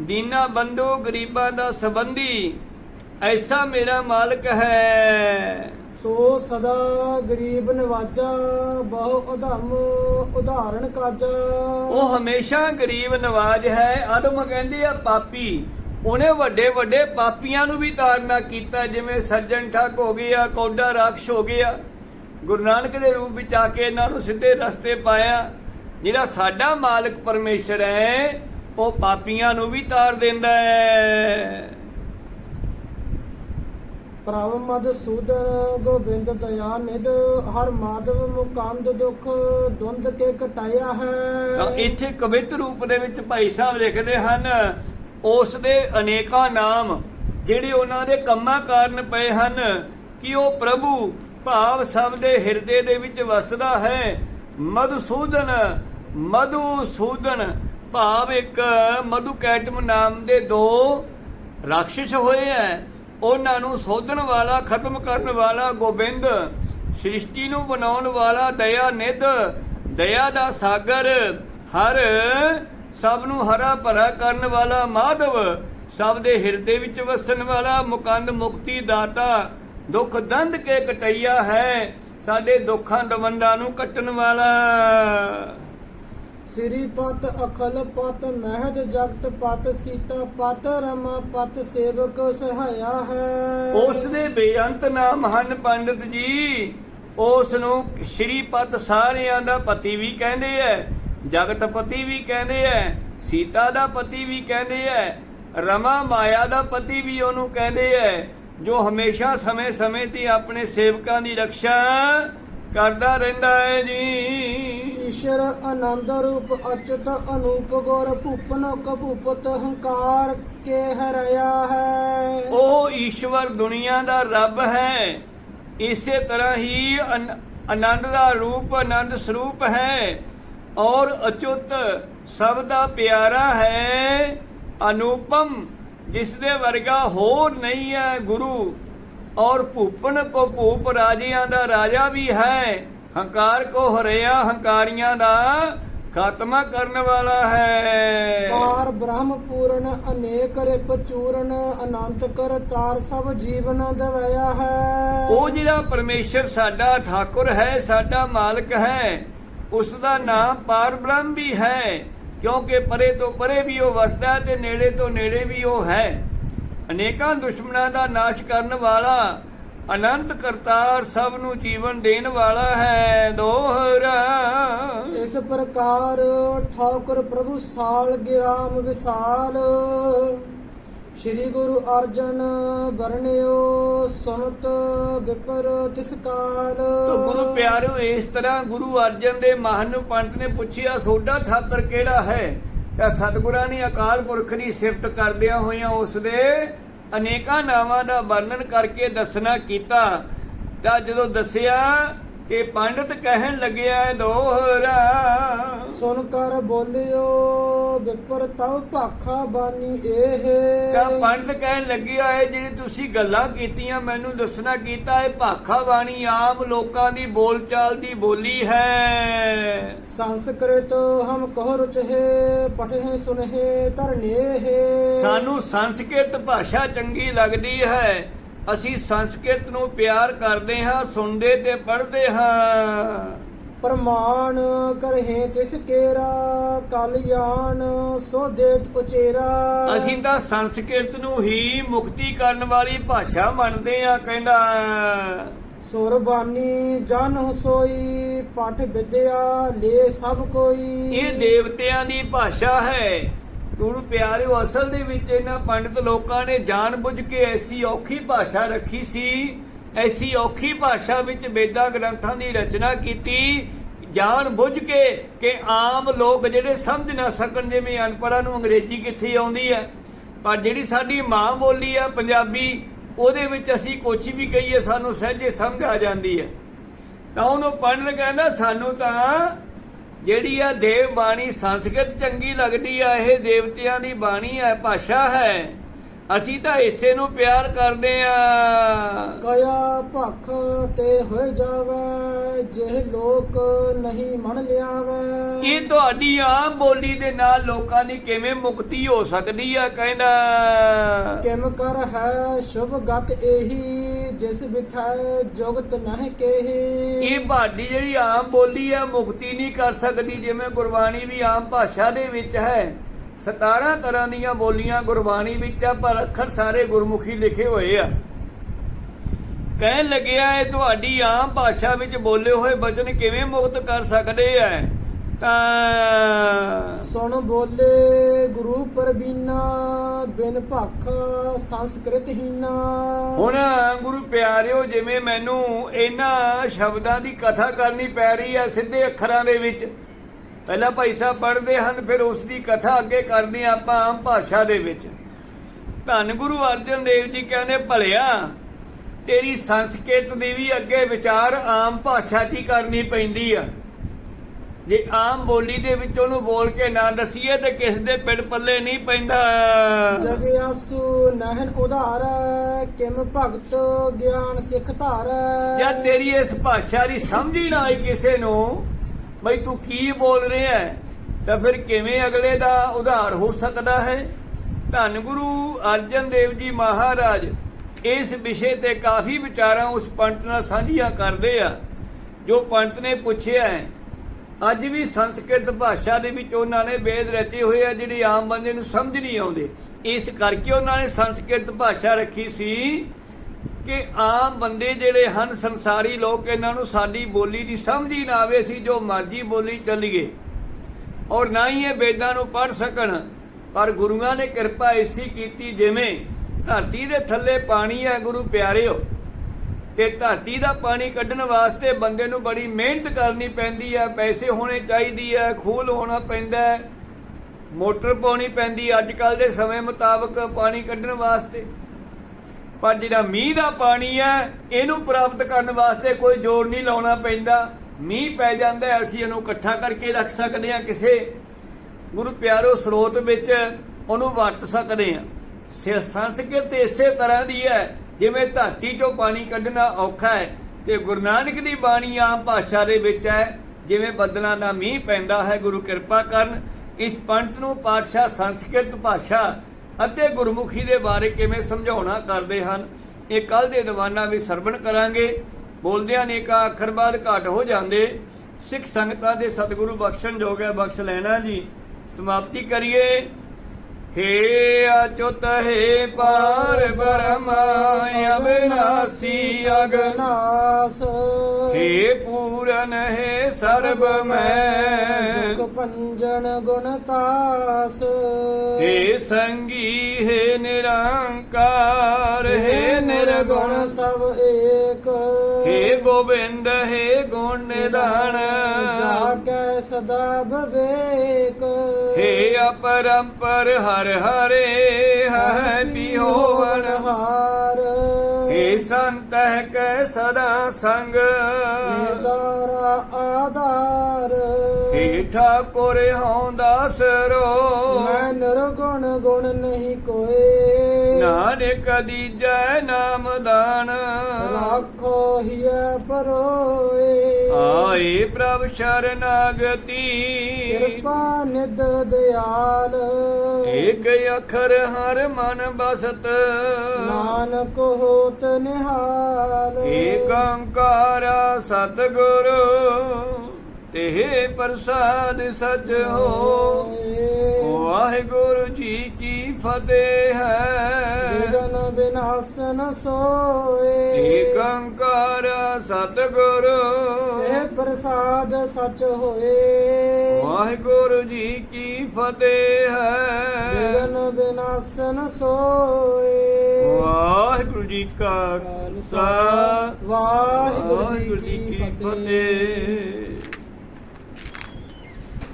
Speaker 1: ਦੀਨਾ ਬੰਦੋ ਗਰੀਬਾਂ ਦਾ ਸੰਬੰਧੀ ਐਸਾ ਮੇਰਾ ਮਾਲਕ ਹੈ।
Speaker 2: ਸੋ ਸਦਾ ਗਰੀਬ ਨਵਾਜਾ ਬਹੁ ਉਧਮ ਉਦਾਹਰਣ ਕਾਜਾ।
Speaker 1: ਉਹ ਹਮੇਸ਼ਾ ਗਰੀਬ ਨਵਾਜ ਹੈ ਆਦਮ ਕਹਿੰਦੇ ਆ ਪਾਪੀ। ਉਹਨੇ ਵੱਡੇ ਵੱਡੇ ਪਾਪੀਆਂ ਨੂੰ ਵੀ ਤਾਰਨਾ ਕੀਤਾ ਜਿਵੇਂ ਸੱਜਣ ਠੱਗ ਹੋ ਗਿਆ ਕੌਡਾ ਰਾਖਸ਼ ਹੋ ਗਿਆ ਗੁਰੂ ਨਾਨਕ ਦੇ ਰੂਪ ਵਿੱਚ ਆ ਕੇ ਇਹਨਾਂ ਨੂੰ ਸਿੱਧੇ ਰਸਤੇ ਪਾਇਆ। ਜਿਹੜਾ ਸਾਡਾ ਮਾਲਕ ਪਰਮੇਸ਼ਰ ਹੈ ਉਹ ਪਾਪੀਆਂ ਨੂੰ ਵੀ ਤਾਰ ਦਿੰਦਾ ਹੈ।
Speaker 2: ਪ੍ਰਭ ਮਦਸੂਦਨ ਗੋਬਿੰਦ ਦਇਆ ਨਿਧ ਹਰ ਮਾਧਵ ਮੁਕੰਦ ਦੁਖ ਦੁੰਦ ਕੇ ਕਟਾਇਆ
Speaker 1: ਤਾਂ
Speaker 2: ਹੈ
Speaker 1: ਇੱਥੇ ਕਵਿਤ ਰੂਪ ਦੇ ਵਿੱਚ ਭਾਈ ਸਾਹਿਬ ਲਿਖਦੇ ਹਨ ਉਸ ਦੇ ਅਨੇਕਾਂ ਨਾਮ ਜਿਹੜੇ ਉਹਨਾਂ ਦੇ ਕੰਮਾਂ ਕਾਰਨ ਪਏ ਹਨ ਕਿ ਉਹ ਪ੍ਰਭੂ ਭਾਵ ਸਭ ਦੇ ਹਿਰਦੇ ਦੇ ਵਿੱਚ ਵਸਦਾ ਹੈ। ਮਧੂਸੂਦਨ ਮਧੂਸੂਦਨ ਭਾਵ ਇੱਕ ਮਧੁਕੈਟਮ ਨਾਮ ਦੇ ਦੋ ਰਾਖਸ਼ ਹੋਏ ਹੈ ਉਹਨਾਂ ਨੂੰ ਸੋਧਣ ਵਾਲਾ, ਖਤਮ ਕਰਨ ਵਾਲਾ ਗੋਬਿੰਦ, ਸ੍ਰਿਸ਼ਟੀ ਨੂੰ ਬਣਾਉਣ ਵਾਲਾ ਦਇਆ ਨਿਧ, ਦਇਆ ਦਾ ਸਾਗਰ, ਹਰ ਸਭ ਨੂੰ ਹਰਾ ਭਰਾ ਕਰਨ ਵਾਲਾ ਮਾਧਵ, ਸਭ ਦੇ ਹਿਰਦੇ ਵਿੱਚ ਵਸਣ ਵਾਲਾ ਮੁਕੰਦ ਮੁਕਤੀ ਦਾਤਾ। ਦੁੱਖ ਦੰਦ ਕੇ ਕਟਈਆ ਹੈ, ਸਾਡੇ ਦੁੱਖਾਂ ਦਵੰਦਾਂ ਨੂੰ ਕੱਟਣ ਵਾਲਾ।
Speaker 2: ਸ੍ਰੀ ਪਤ ਅਖਲ ਪਤ, ਮਹਿਦ ਜਗਤ ਪਤ, ਸੀਤਾ ਪਤ, ਰਮਾ ਪਤ, ਸੇਵਕ ਸਹਾਇਆ ਹੈ।
Speaker 1: ਉਸ ਦੇ ਬੇਅੰਤ ਨਾਮ ਹਨ ਪੰਡਤ ਜੀ। ਉਸ ਨੂੰ ਸ਼੍ਰੀਪਤ ਸਾਰਿਆਂ ਦਾ ਪਤੀ ਵੀ ਕਹਿੰਦੇ ਐ, ਜਗਤ ਪਤੀ ਵੀ ਕਹਿੰਦੇ ਐ, ਸੀਤਾ ਦਾ ਪਤੀ ਵੀ ਕਹਿੰਦੇ ਐ, ਰਮਾ ਮਾਇਆ ਦਾ ਪਤੀ ਵੀ ਉਹਨੂੰ ਕਹਿੰਦੇ ਐ, ਜੋ ਹਮੇਸ਼ਾ ਸਮੇਂ-ਸਮੇਂ ਤੇ ਆਪਣੇ ਸੇਵਕਾਂ ਦੀ ਰੱਖਿਆ ਕਰਦਾ ਰਹਿੰਦਾ ਹੈ ਜੀ।
Speaker 2: ਈਸ਼ਰ ਆਨੰਦ ਰੂਪ ਅਚਤ ਅਨੂਪ ਗੁਰ ਭੂਪਨ ਕਭੂਪਤ ਹੰਕਾਰ ਕੇ ਹਰਿਆ ਹੈ।
Speaker 1: ਉਹ ਈਸ਼ਵਰ ਦੁਨੀਆ ਦਾ ਰੱਬ ਹੈ। ਇਸੇ ਤਰ੍ਹਾਂ ਹੀ ਆਨੰਦ ਦਾ ਰੂਪ ਆਨੰਦ ਸਰੂਪ ਹੈ। ਔਰ ਅਚੁੱਤ ਸਭ ਦਾ ਪਿਆਰਾ ਹੈ। ਅਨੂਪਮ ਜਿਸ ਦੇ ਵਰਗਾ ਹੋਰ ਨਹੀਂ ਹੈ ਗੁਰੂ। ਔਰ ਭੂਪਨ ਕੋ ਭੂਪ ਰਾਜਿਆਂ ਦਾ ਰਾਜਾ ਵੀ ਹੈ। ਹੰਕਾਰ ਕੋ ਹਰਿਆ ਹੰਕਾਰੀਆਂ ਦਾ ਖਾਤਮਾ ਕਰਨ ਵਾਲਾ ਹੈ।
Speaker 2: ਪਾਰ ਬ੍ਰਹਮ ਪੂਰਨ ਅਨੇਕ ਰਿਪ ਚੂਰਨ ਅਨੰਤ ਕਰਤਾਰ ਸਭ ਜੀਵਨ ਦਵਿਆ ਹੈ।
Speaker 1: ਉਹ ਜਿਹੜਾ ਪਰਮੇਸ਼ਰ ਸਾਡਾ ਠਾਕੁਰ ਹੈ ਸਾਡਾ ਮਾਲਕ ਹੈ ਉਸ ਦਾ ਨਾਮ ਪਾਰ ਬ੍ਰਹਮ ਵੀ ਹੈ ਕਿਉਂਕਿ ਪਰੇ ਤੋਂ ਪਰੇ ਵੀ ਉਹ ਵਸਦਾ ਹੈ ਤੇ ਨੇੜੇ ਤੋਂ ਨੇੜੇ ਵੀ ਉਹ ਹੈ। ਅਨੇਕਾਂ ਦੁਸ਼ਮਣਾਂ ਦਾ ਨਾਸ਼ ਕਰਨ ਵਾਲਾ ਅਨੰਤ ਕਰਤਾਰ ਸਭ ਨੂੰ ਜੀਵਨ ਦੇਣ ਵਾਲਾ ਹੈ ਦੋਹਰਾ।
Speaker 2: ਇਸ ਪ੍ਰਕਾਰ ਠਾਕੁਰ ਪ੍ਰਭੂ ਸਾਲ ਗਿਰਾਮ ਵਿਸਾਲ। ਸ੍ਰੀ ਗੁਰੂ ਅਰਜਨ ਵਰਣਿਓ ਸੁਨਤ ਵਿਪਰ ਤਿਸ ਕਾਲ।
Speaker 1: ਤੋ ਗੁਰੂ ਪਿਆਰਿਓ ਇਸ ਤਰ੍ਹਾਂ ਗੁਰੂ ਅਰਜਨ ਦੇ ਮਹਾਨ ਪੰਡਤ ਨੇ ਪੁੱਛਿਆ ਸੋਡਾ ਠਾਕਰ ਕਿਹੜਾ ਹੈ? ਤਾਂ ਸਤਿਗੁਰਾਂ ਨੇ ਅਕਾਲ ਪੁਰਖ ਦੀ ਸਿਫਤ ਕਰਦਿਆਂ ਹੋਇਆਂ ਉਸ ਦੇ ਅਨੇਕਾਂ ਨਾਵਾਂ ਦਾ ਵਰਣਨ ਕਰਕੇ ਦੱਸਣਾ ਕੀਤਾ। ਤਾਂ ਜਦੋਂ ਦੱਸਿਆ ਕਿ ਪੰਡਤ ਕਹਿਣ ਲੱਗਿਆ ਦੋਹਰਾ।
Speaker 2: ਸੁਨ ਕਰ ਬੋਲਿਓ ਵਿਪਰ ਤਵ ਭਾਖਾ ਬਾਨੀ ਇਹ।
Speaker 1: ਤਾਂ ਪੰਡਤ ਕਹਿਣ ਲੱਗਿਆ ਹੈ ਜਿਹੜੀ ਤੁਸੀਂ ਗੱਲਾਂ ਕੀਤੀਆਂ ਮੈਨੂੰ ਦੱਸਣਾ ਕੀਤਾ ਇਹ ਭਾਖਾ ਬਾਣੀ ਆਮ ਲੋਕਾਂ ਦੀ ਬੋਲਚਾਲ ਦੀ ਬੋਲੀ ਹੈ।
Speaker 2: ਸੰਸਕ੍ਰਿਤ ਹਮ ਕਹ ਰੁਚਹਿ ਪਠੇ ਸੁਨਹਿ ਧਰਨੇ
Speaker 1: ਸਾਨੂੰ ਸੰਸਕ੍ਰਿਤ ਭਾਸ਼ਾ ਚੰਗੀ ਲੱਗਦੀ ਹੈ। ਅਸੀਂ ਸੰਸਕ੍ਰਿਤ ਨੂੰ ਪਿਆਰ ਕਰਦੇ ਹਾਂ ਸੁਣਦੇ ਤੇ ਪੜ੍ਹਦੇ ਹਾਂ।
Speaker 2: ਪ੍ਰਮਾਣ ਕਰਹਿ ਤਿਸ ਕੇਰਾ ਕਲਿਆਣ ਸੋ ਦੇਤ ਉਚੇਰਾ।
Speaker 1: ਅਸੀਂ ਤਾਂ ਸੰਸਕ੍ਰਿਤ ਨੂੰ ਹੀ ਮੁਕਤੀ ਕਰਨ ਵਾਲੀ ਭਾਸ਼ਾ ਮੰਨਦੇ ਹਾਂ ਕਹਿੰਦਾ
Speaker 2: ਸੁਰਬਾਨੀ ਜਨ ਸੋਈ ਪਠ ਵਿਦਿਆ ਲੈ ਸਭ ਕੋਈ।
Speaker 1: ਇਹ ਦੇਵਤਿਆਂ ਦੀ ਭਾਸ਼ਾ ਹੈ। ਗੁਰੂ ਪਿਆਰਿਓ, ਅਸਲ ਦੇ ਵਿੱਚ ਇਹਨਾਂ ਪੰਡਿਤ ਲੋਕਾਂ ਨੇ ਜਾਣਬੁੱਝ ਕੇ ਐਸੀ ਔਖੀ ਭਾਸ਼ਾ ਰੱਖੀ ਸੀ, ਐਸੀ ਔਖੀ ਭਾਸ਼ਾ ਵਿੱਚ ਵੇਦਾਂ ਗ੍ਰੰਥਾਂ ਦੀ ਰਚਨਾ ਕੀਤੀ ਜਾਣ ਬੁੱਝ ਕੇ ਕਿ ਆਮ ਲੋਕ ਜਿਹੜੇ ਸਮਝ ਨਾ ਸਕਣ ਜਿਵੇਂ ਅਨਪੜ੍ਹਾਂ ਨੂੰ ਅੰਗਰੇਜ਼ੀ ਕਿੱਥੇ ਆਉਂਦੀ ਹੈ। ਪਰ ਜਿਹੜੀ ਸਾਡੀ ਮਾਂ ਬੋਲੀ ਆ ਪੰਜਾਬੀ, ਉਹਦੇ ਵਿੱਚ ਅਸੀਂ ਕੁਝ ਵੀ ਕਹੀਏ ਸਾਨੂੰ ਸਹਿਜੇ ਸਮਝ ਆ ਜਾਂਦੀ ਹੈ। ਤਾਂ ਉਹਨੂੰ ਪੰਡਤ ਕਹਿੰਦਾ, ਸਾਨੂੰ ਤਾਂ ਜਿਹੜੀ ਆ ਦੇਵ ਬਾਣੀ ਸੰਸਕ੍ਰਿਤ ਚੰਗੀ ਲੱਗਦੀ ਆ, ਇਹ ਦੇਵਤਿਆਂ ਦੀ ਬਾਣੀ ਹੈ ਭਾਸ਼ਾ ਹੈ। ਅਸੀਂ ਤਾਂ ਇਸੇ ਨੂੰ ਪਿਆਰ ਕਰਦੇ ਆ।
Speaker 2: ਕਇਆ ਭਖ ਤੇ ਹੋਏ ਜਾਵੇ ਜੇ ਲੋਕ ਨਹੀਂ ਮੰਨ ਲਿਆਵੇ।
Speaker 1: ਇਹ ਤੁਹਾਡੀ ਆਮ ਬੋਲੀ ਦੇ ਨਾਲ ਲੋਕਾਂ ਦੀ ਕਿਵੇਂ ਮੁਕਤੀ ਹੋ ਸਕਦੀ ਆ ਕਹਿੰਦਾ।
Speaker 2: ਕਿਮ ਕਰ ਹੈ ਸ਼ੁਭ ਗਤ ਇਹੀ ਜਿਸ ਵਿਖੈ ਜੁਗਤ ਨਹਿ ਕੇਹੀ।
Speaker 1: ਇਹ ਬਾਡੀ ਜਿਹੜੀ ਆਮ ਬੋਲੀ ਆ ਮੁਕਤੀ ਨਹੀਂ ਕਰ ਸਕਦੀ ਜਿਵੇਂ ਗੁਰਬਾਣੀ ਵੀ ਆਮ ਭਾਸ਼ਾ ਦੇ ਵਿੱਚ ਹੈ। 17 ਤਰ੍ਹਾਂ ਦੀਆਂ ਬੋਲੀਆਂ ਗੁਰਬਾਣੀ ਵਿੱਚ ਆ ਪਰ ਅੱਖਰ ਸਾਰੇ ਗੁਰਮੁਖੀ ਲਿਖੇ ਹੋਏ ਆ। ਕਹਿਣ ਲੱਗਿਆ ਇਹ ਤੁਹਾਡੀ ਆਮ ਭਾਸ਼ਾ ਵਿੱਚ ਬੋਲੇ ਹੋਏ ਬਚਨ ਕਿਵੇਂ ਮੁਕਤ ਕਰ ਸਕਦੇ ਐ? ਤਾਂ
Speaker 2: ਸੁਣ ਬੋਲੇ ਗੁਰੂ ਪਰਬੀਨਾ ਬਿਨ ਭਖ ਸੰਸਕ੍ਰਿਤ ਹੀਨਾ।
Speaker 1: ਹੁਣ ਗੁਰੂ ਪਿਆਰਿਓ ਜਿਵੇਂ ਮੈਨੂੰ ਇਹਨਾਂ ਸ਼ਬਦਾਂ ਦੀ ਕਥਾ ਕਰਨੀ ਪੈ ਰਹੀ ਹੈ ਸਿੱਧੇ ਅੱਖਰਾਂ ਦੇ ਵਿੱਚ। ਪਹਿਲਾਂ ਭਾਈ ਸਾਹਿਬ ਪੜ੍ਹਦੇ ਹਨ ਫਿਰ ਉਸ ਦੀ ਕਥਾ ਅੱਗੇ ਕਰਦੇ ਆਪਾਂ ਆਮ ਭਾਸ਼ਾ ਦੇ ਵਿੱਚ। ਧੰਨ ਗੁਰੂ ਅਰਜਨ ਦੇਵ ਜੀ ਕਹਿੰਦੇ ਭਲਿਆ ਤੇਰੀ ਸੰਸਕ੍ਰਿਤ ਦੀ ਵੀ ਅੱਗੇ ਵਿਚਾਰ ਆਮ ਭਾਸ਼ਾ 'ਚ ਹੀ ਕਰਨੀ ਪੈਂਦੀ ਆ। ਜੇ ਆਮ ਬੋਲੀ ਦੇ ਵਿੱਚ ਉਹਨੂੰ ਬੋਲ ਕੇ ਨਾ ਦਸੀਏ ਤੇ ਕਿਸ ਦੇ ਪਿੰਡ ਪੱਲੇ ਨਹੀਂ ਪੈਂਦਾ।
Speaker 2: ਜਗਿਆਸੂ ਨਹਿਨ ਉਧਾਰ ਕਿਮ ਭਗਤ ਗਿਆਨ ਸਿੱਖ ਧਾਰ।
Speaker 1: ਜਾਂ ਤੇਰੀ ਇਸ ਭਾਸ਼ਾ ਦੀ ਸਮਝ ਹੀ ਨਾ ਆਈ ਕਿਸੇ ਨੂੰ ਬਈ ਤੂੰ ਕੀ ਬੋਲ ਰਿਹਾ ਹੈ? ਤਾਂ ਫਿਰ ਕਿਵੇਂ ਅਗਲੇ ਦਾ ਉਧਾਰ ਹੋ ਸਕਦਾ ਹੈ? ਧੰਨ ਗੁਰੂ ਅਰਜਨ ਦੇਵ ਜੀ ਮਹਾਰਾਜ, ਇਸ ਵਿਸ਼ੇ ਤੇ ਕਾਫੀ ਵਿਚਾਰਾਂ ਉਸ ਪੰਡਤ ਨਾਲ ਸਾਂਝੀਆਂ ਕਰਦੇ ਆ। ਜੋ ਪੰਡਤ ਨੇ ਪੁੱਛਿਆ ਹੈ, ਅੱਜ ਵੀ ਸੰਸਕ੍ਰਿਤ ਭਾਸ਼ਾ ਦੇ ਵਿੱਚ ਉਹਨਾਂ ਨੇ ਵੇਦ ਰਚੇ ਹੋਏ ਆ ਜਿਹੜੇ ਆਮ ਬੰਦੇ ਨੂੰ ਸਮਝ ਨਹੀਂ ਆਉਂਦੇ। ਇਸ ਕਰਕੇ ਉਹਨਾਂ ਨੇ ਸੰਸਕ੍ਰਿਤ ਭਾਸ਼ਾ ਰੱਖੀ ਸੀ। ਕਿ ਆਮ ਬੰਦੇ ਜਿਹੜੇ ਹਨ, ਸੰਸਾਰੀ ਲੋਕ, ਇਹਨਾਂ ਨੂੰ ਸਾਡੀ ਬੋਲੀ ਦੀ ਸਮਝ ਹੀ ਨਾ ਆਵੇ ਸੀ ਜੋ ਮਰਜ਼ੀ ਬੋਲੀ ਚੱਲੀਏ। ਔਰ ਨਾ ਹੀ ਇਹ ਵੇਦਾਂ ਨੂੰ ਪੜ੍ਹ ਸਕਣ, ਪਰ ਗੁਰੂਆਂ ਨੇ ਕਿਰਪਾ ਐਸੀ ਕੀਤੀ ਜਿਵੇਂ ਧਰਤੀ ਦੇ ਥੱਲੇ ਪਾਣੀ ਹੈ, ਗੁਰੂ ਪਿਆਰਿਓ। ਤੇ ਧਰਤੀ ਦਾ ਪਾਣੀ ਕੱਢਣ ਵਾਸਤੇ ਬੰਦੇ ਨੂੰ ਬੜੀ ਮਿਹਨਤ ਕਰਨੀ ਪੈਂਦੀ ਹੈ, ਪੈਸੇ ਹੋਣੇ ਚਾਹੀਦੀ ਹੈ ਖੂਲ ਹੋਣਾ ਪੈਂਦਾ ਹੈ, ਮੋਟਰ ਪਾਉਣੀ ਪੈਂਦੀ ਅੱਜ ਕੱਲ ਦੇ ਸਮੇਂ ਮੁਤਾਬਕ ਪਾਣੀ ਕੱਢਣ ਵਾਸਤੇ ਪਰ ਜਿਹੜਾ ਮੀਂਹ ਦਾ ਪਾਣੀ ਹੈ ਇਹਨੂੰ ਪ੍ਰਾਪਤ ਕਰਨ ਵਾਸਤੇ ਕੋਈ ਜ਼ੋਰ ਨਹੀਂ ਲਾਉਣਾ ਪੈਂਦਾ। ਮੀਂਹ ਪੈ ਜਾਂਦਾ ਅਸੀਂ ਇਹਨੂੰ ਇਕੱਠਾ ਕਰਕੇ ਰੱਖ ਸਕਦੇ ਹਾਂ ਕਿਸੇ। ਗੁਰੂ ਪਿਆਰੋ, ਸਰੋਤ ਵਿੱਚ ਉਹਨੂੰ ਵਰਤ ਸਕਦੇ ਹਾਂ। ਸੰਸਕ੍ਰਿਤ ਇਸੇ ਤਰ੍ਹਾਂ ਦੀ ਹੈ, ਜਿਵੇਂ ਧਰਤੀ ਚੋਂ ਪਾਣੀ ਕੱਢਣਾ ਔਖਾ ਹੈ ਤੇ ਗੁਰੂ ਨਾਨਕ ਦੀ ਬਾਣੀ ਆਮ ਭਾਸ਼ਾ ਦੇ ਵਿੱਚ ਹੈ, ਜਿਵੇਂ ਬੱਦਲਾਂ ਦਾ ਮੀਂਹ ਪੈਂਦਾ ਹੈ, ਗੁਰੂ ਕਿਰਪਾ ਕਰਨ। ਇਸ ਪੰਥ ਨੂੰ ਪਾਤਸ਼ਾਹ ਸੰਸਕ੍ਰਿਤ ਭਾਸ਼ਾ ਅਤੇ ਗੁਰਮੁਖੀ ਦੇ ਬਾਰੇ ਕਿਵੇਂ ਸਮਝਾਉਣਾ ਕਰਦੇ ਹਨ, ਇਹ ਕੱਲ ਦੇ ਦੀਵਾਨਾਂ ਵੀ ਸਰਵਣ ਕਰਾਂਗੇ। ਬੋਲਦਿਆਂ ਨੇ ਕਾ ਅੱਖਰ ਬਾਅਦ ਘਟ ਹੋ ਜਾਂਦੇ। ਸਿੱਖ ਸੰਗਤਾਂ ਦੇ ਸਤਿਗੁਰੂ ਬਖਸ਼ਣ ਜੋਗ ਹੈ, ਬਖਸ਼ ਲੈਣਾ ਜੀ। ਸਮਾਪਤੀ ਕਰੀਏ। ਹੇ ਅਚੁਤ ਹੈ ਪਾਰ ਬ੍ਰਹਮ ਅਬਿਨਾਸੀ ਅਗਨਾ
Speaker 2: ਨਾਸ
Speaker 1: ਹੇ ਪੂਰਨ ਹੈ ਸਰਬ ਮੈਂ
Speaker 2: ਦੁਖ ਭੰਜਨ ਗੁਣਤਾਸ
Speaker 1: ਹੇ ਸੰਗੀ ਹੈ ਨਿਰੰਕਾਰ ਹੈ ਨਿਰਗੁਣ।
Speaker 2: ਸਭ ਏਕ।
Speaker 1: ਹੇ ਗੋਬਿੰਦ ਹੈ ਗੁਣ ਨਿਧਾਨ।
Speaker 2: ਜਾ ਕੈ ਸਦਾ ਬਵੇਕ।
Speaker 1: ਹੇ ਅਪਰੰਪਰ ਹਰ ਹਰੇ ਹੈ ਬਿਹੋਵਨ
Speaker 2: ਹਾਰ
Speaker 1: ਹੇ ਸੰਤ ਕੈ ਸਦਾ ਸੰਗ।
Speaker 2: ਨਿਦਾਰਾ ਆਧਾਰ।
Speaker 1: ਹੇ ਠਾਕੁਰ ਹਉ ਦਾਸ ਰੋ
Speaker 2: ਮੈਂ ਨਿਰਗੁਣ ਗੁਣ ਨਹੀਂ ਕੋਏ।
Speaker 1: ਨਾਨਕ ਦੀਜੈ ਨਾਮ ਦਾਨ।
Speaker 2: ਰਾਖੋ ਹਿਐ ਪਰੋਏ
Speaker 1: ਆਏ ਪ੍ਰਭ ਸ਼ਰਨਾਗਤੀ।
Speaker 2: ਕਿਰਪਾ ਨਿਦ ਦਿਆਲ।
Speaker 1: ਏਕ ਅੱਖਰ ਹਰ ਮਨ ਬਸਤ।
Speaker 2: ਨਾਨਕ ਹੋਤ ਨਿਹਾਲ।
Speaker 1: ਏਕ ਓੰਕਾਰ ਸਤਿਗੁਰ। ਤੇ ਪ੍ਰਸਾਦ ਸਚ ਹੋ। ਵਾਹਿਗੁਰੂ ਜੀ ਕੀ ਫਤਿਹ ਹੈ।
Speaker 2: ਵਿਗਨ ਵਿਨਾਸ਼ਨ ਸੋਏ।
Speaker 1: ਏਕ ਓੰਕਾਰ ਸਤਿਗੁਰ।
Speaker 2: ਤੇ ਪ੍ਰਸਾਦ ਸਚ ਹੋਏ।
Speaker 1: ਵਾਹਿਗੁਰੂ ਜੀ ਕੀ ਫਤਿਹ ਹੈ।
Speaker 2: ਵਿਗਨ ਵਿਨਾਸ਼ਨ ਸੋਏ।
Speaker 1: ਵਾਹਿਗੁਰੂ ਜੀ ਕਾ ਖਾਲਸਾ।
Speaker 2: ਵਾਹਿਗੁਰੂ ਜੀ ਕੀ
Speaker 1: ਫਤਿਹ।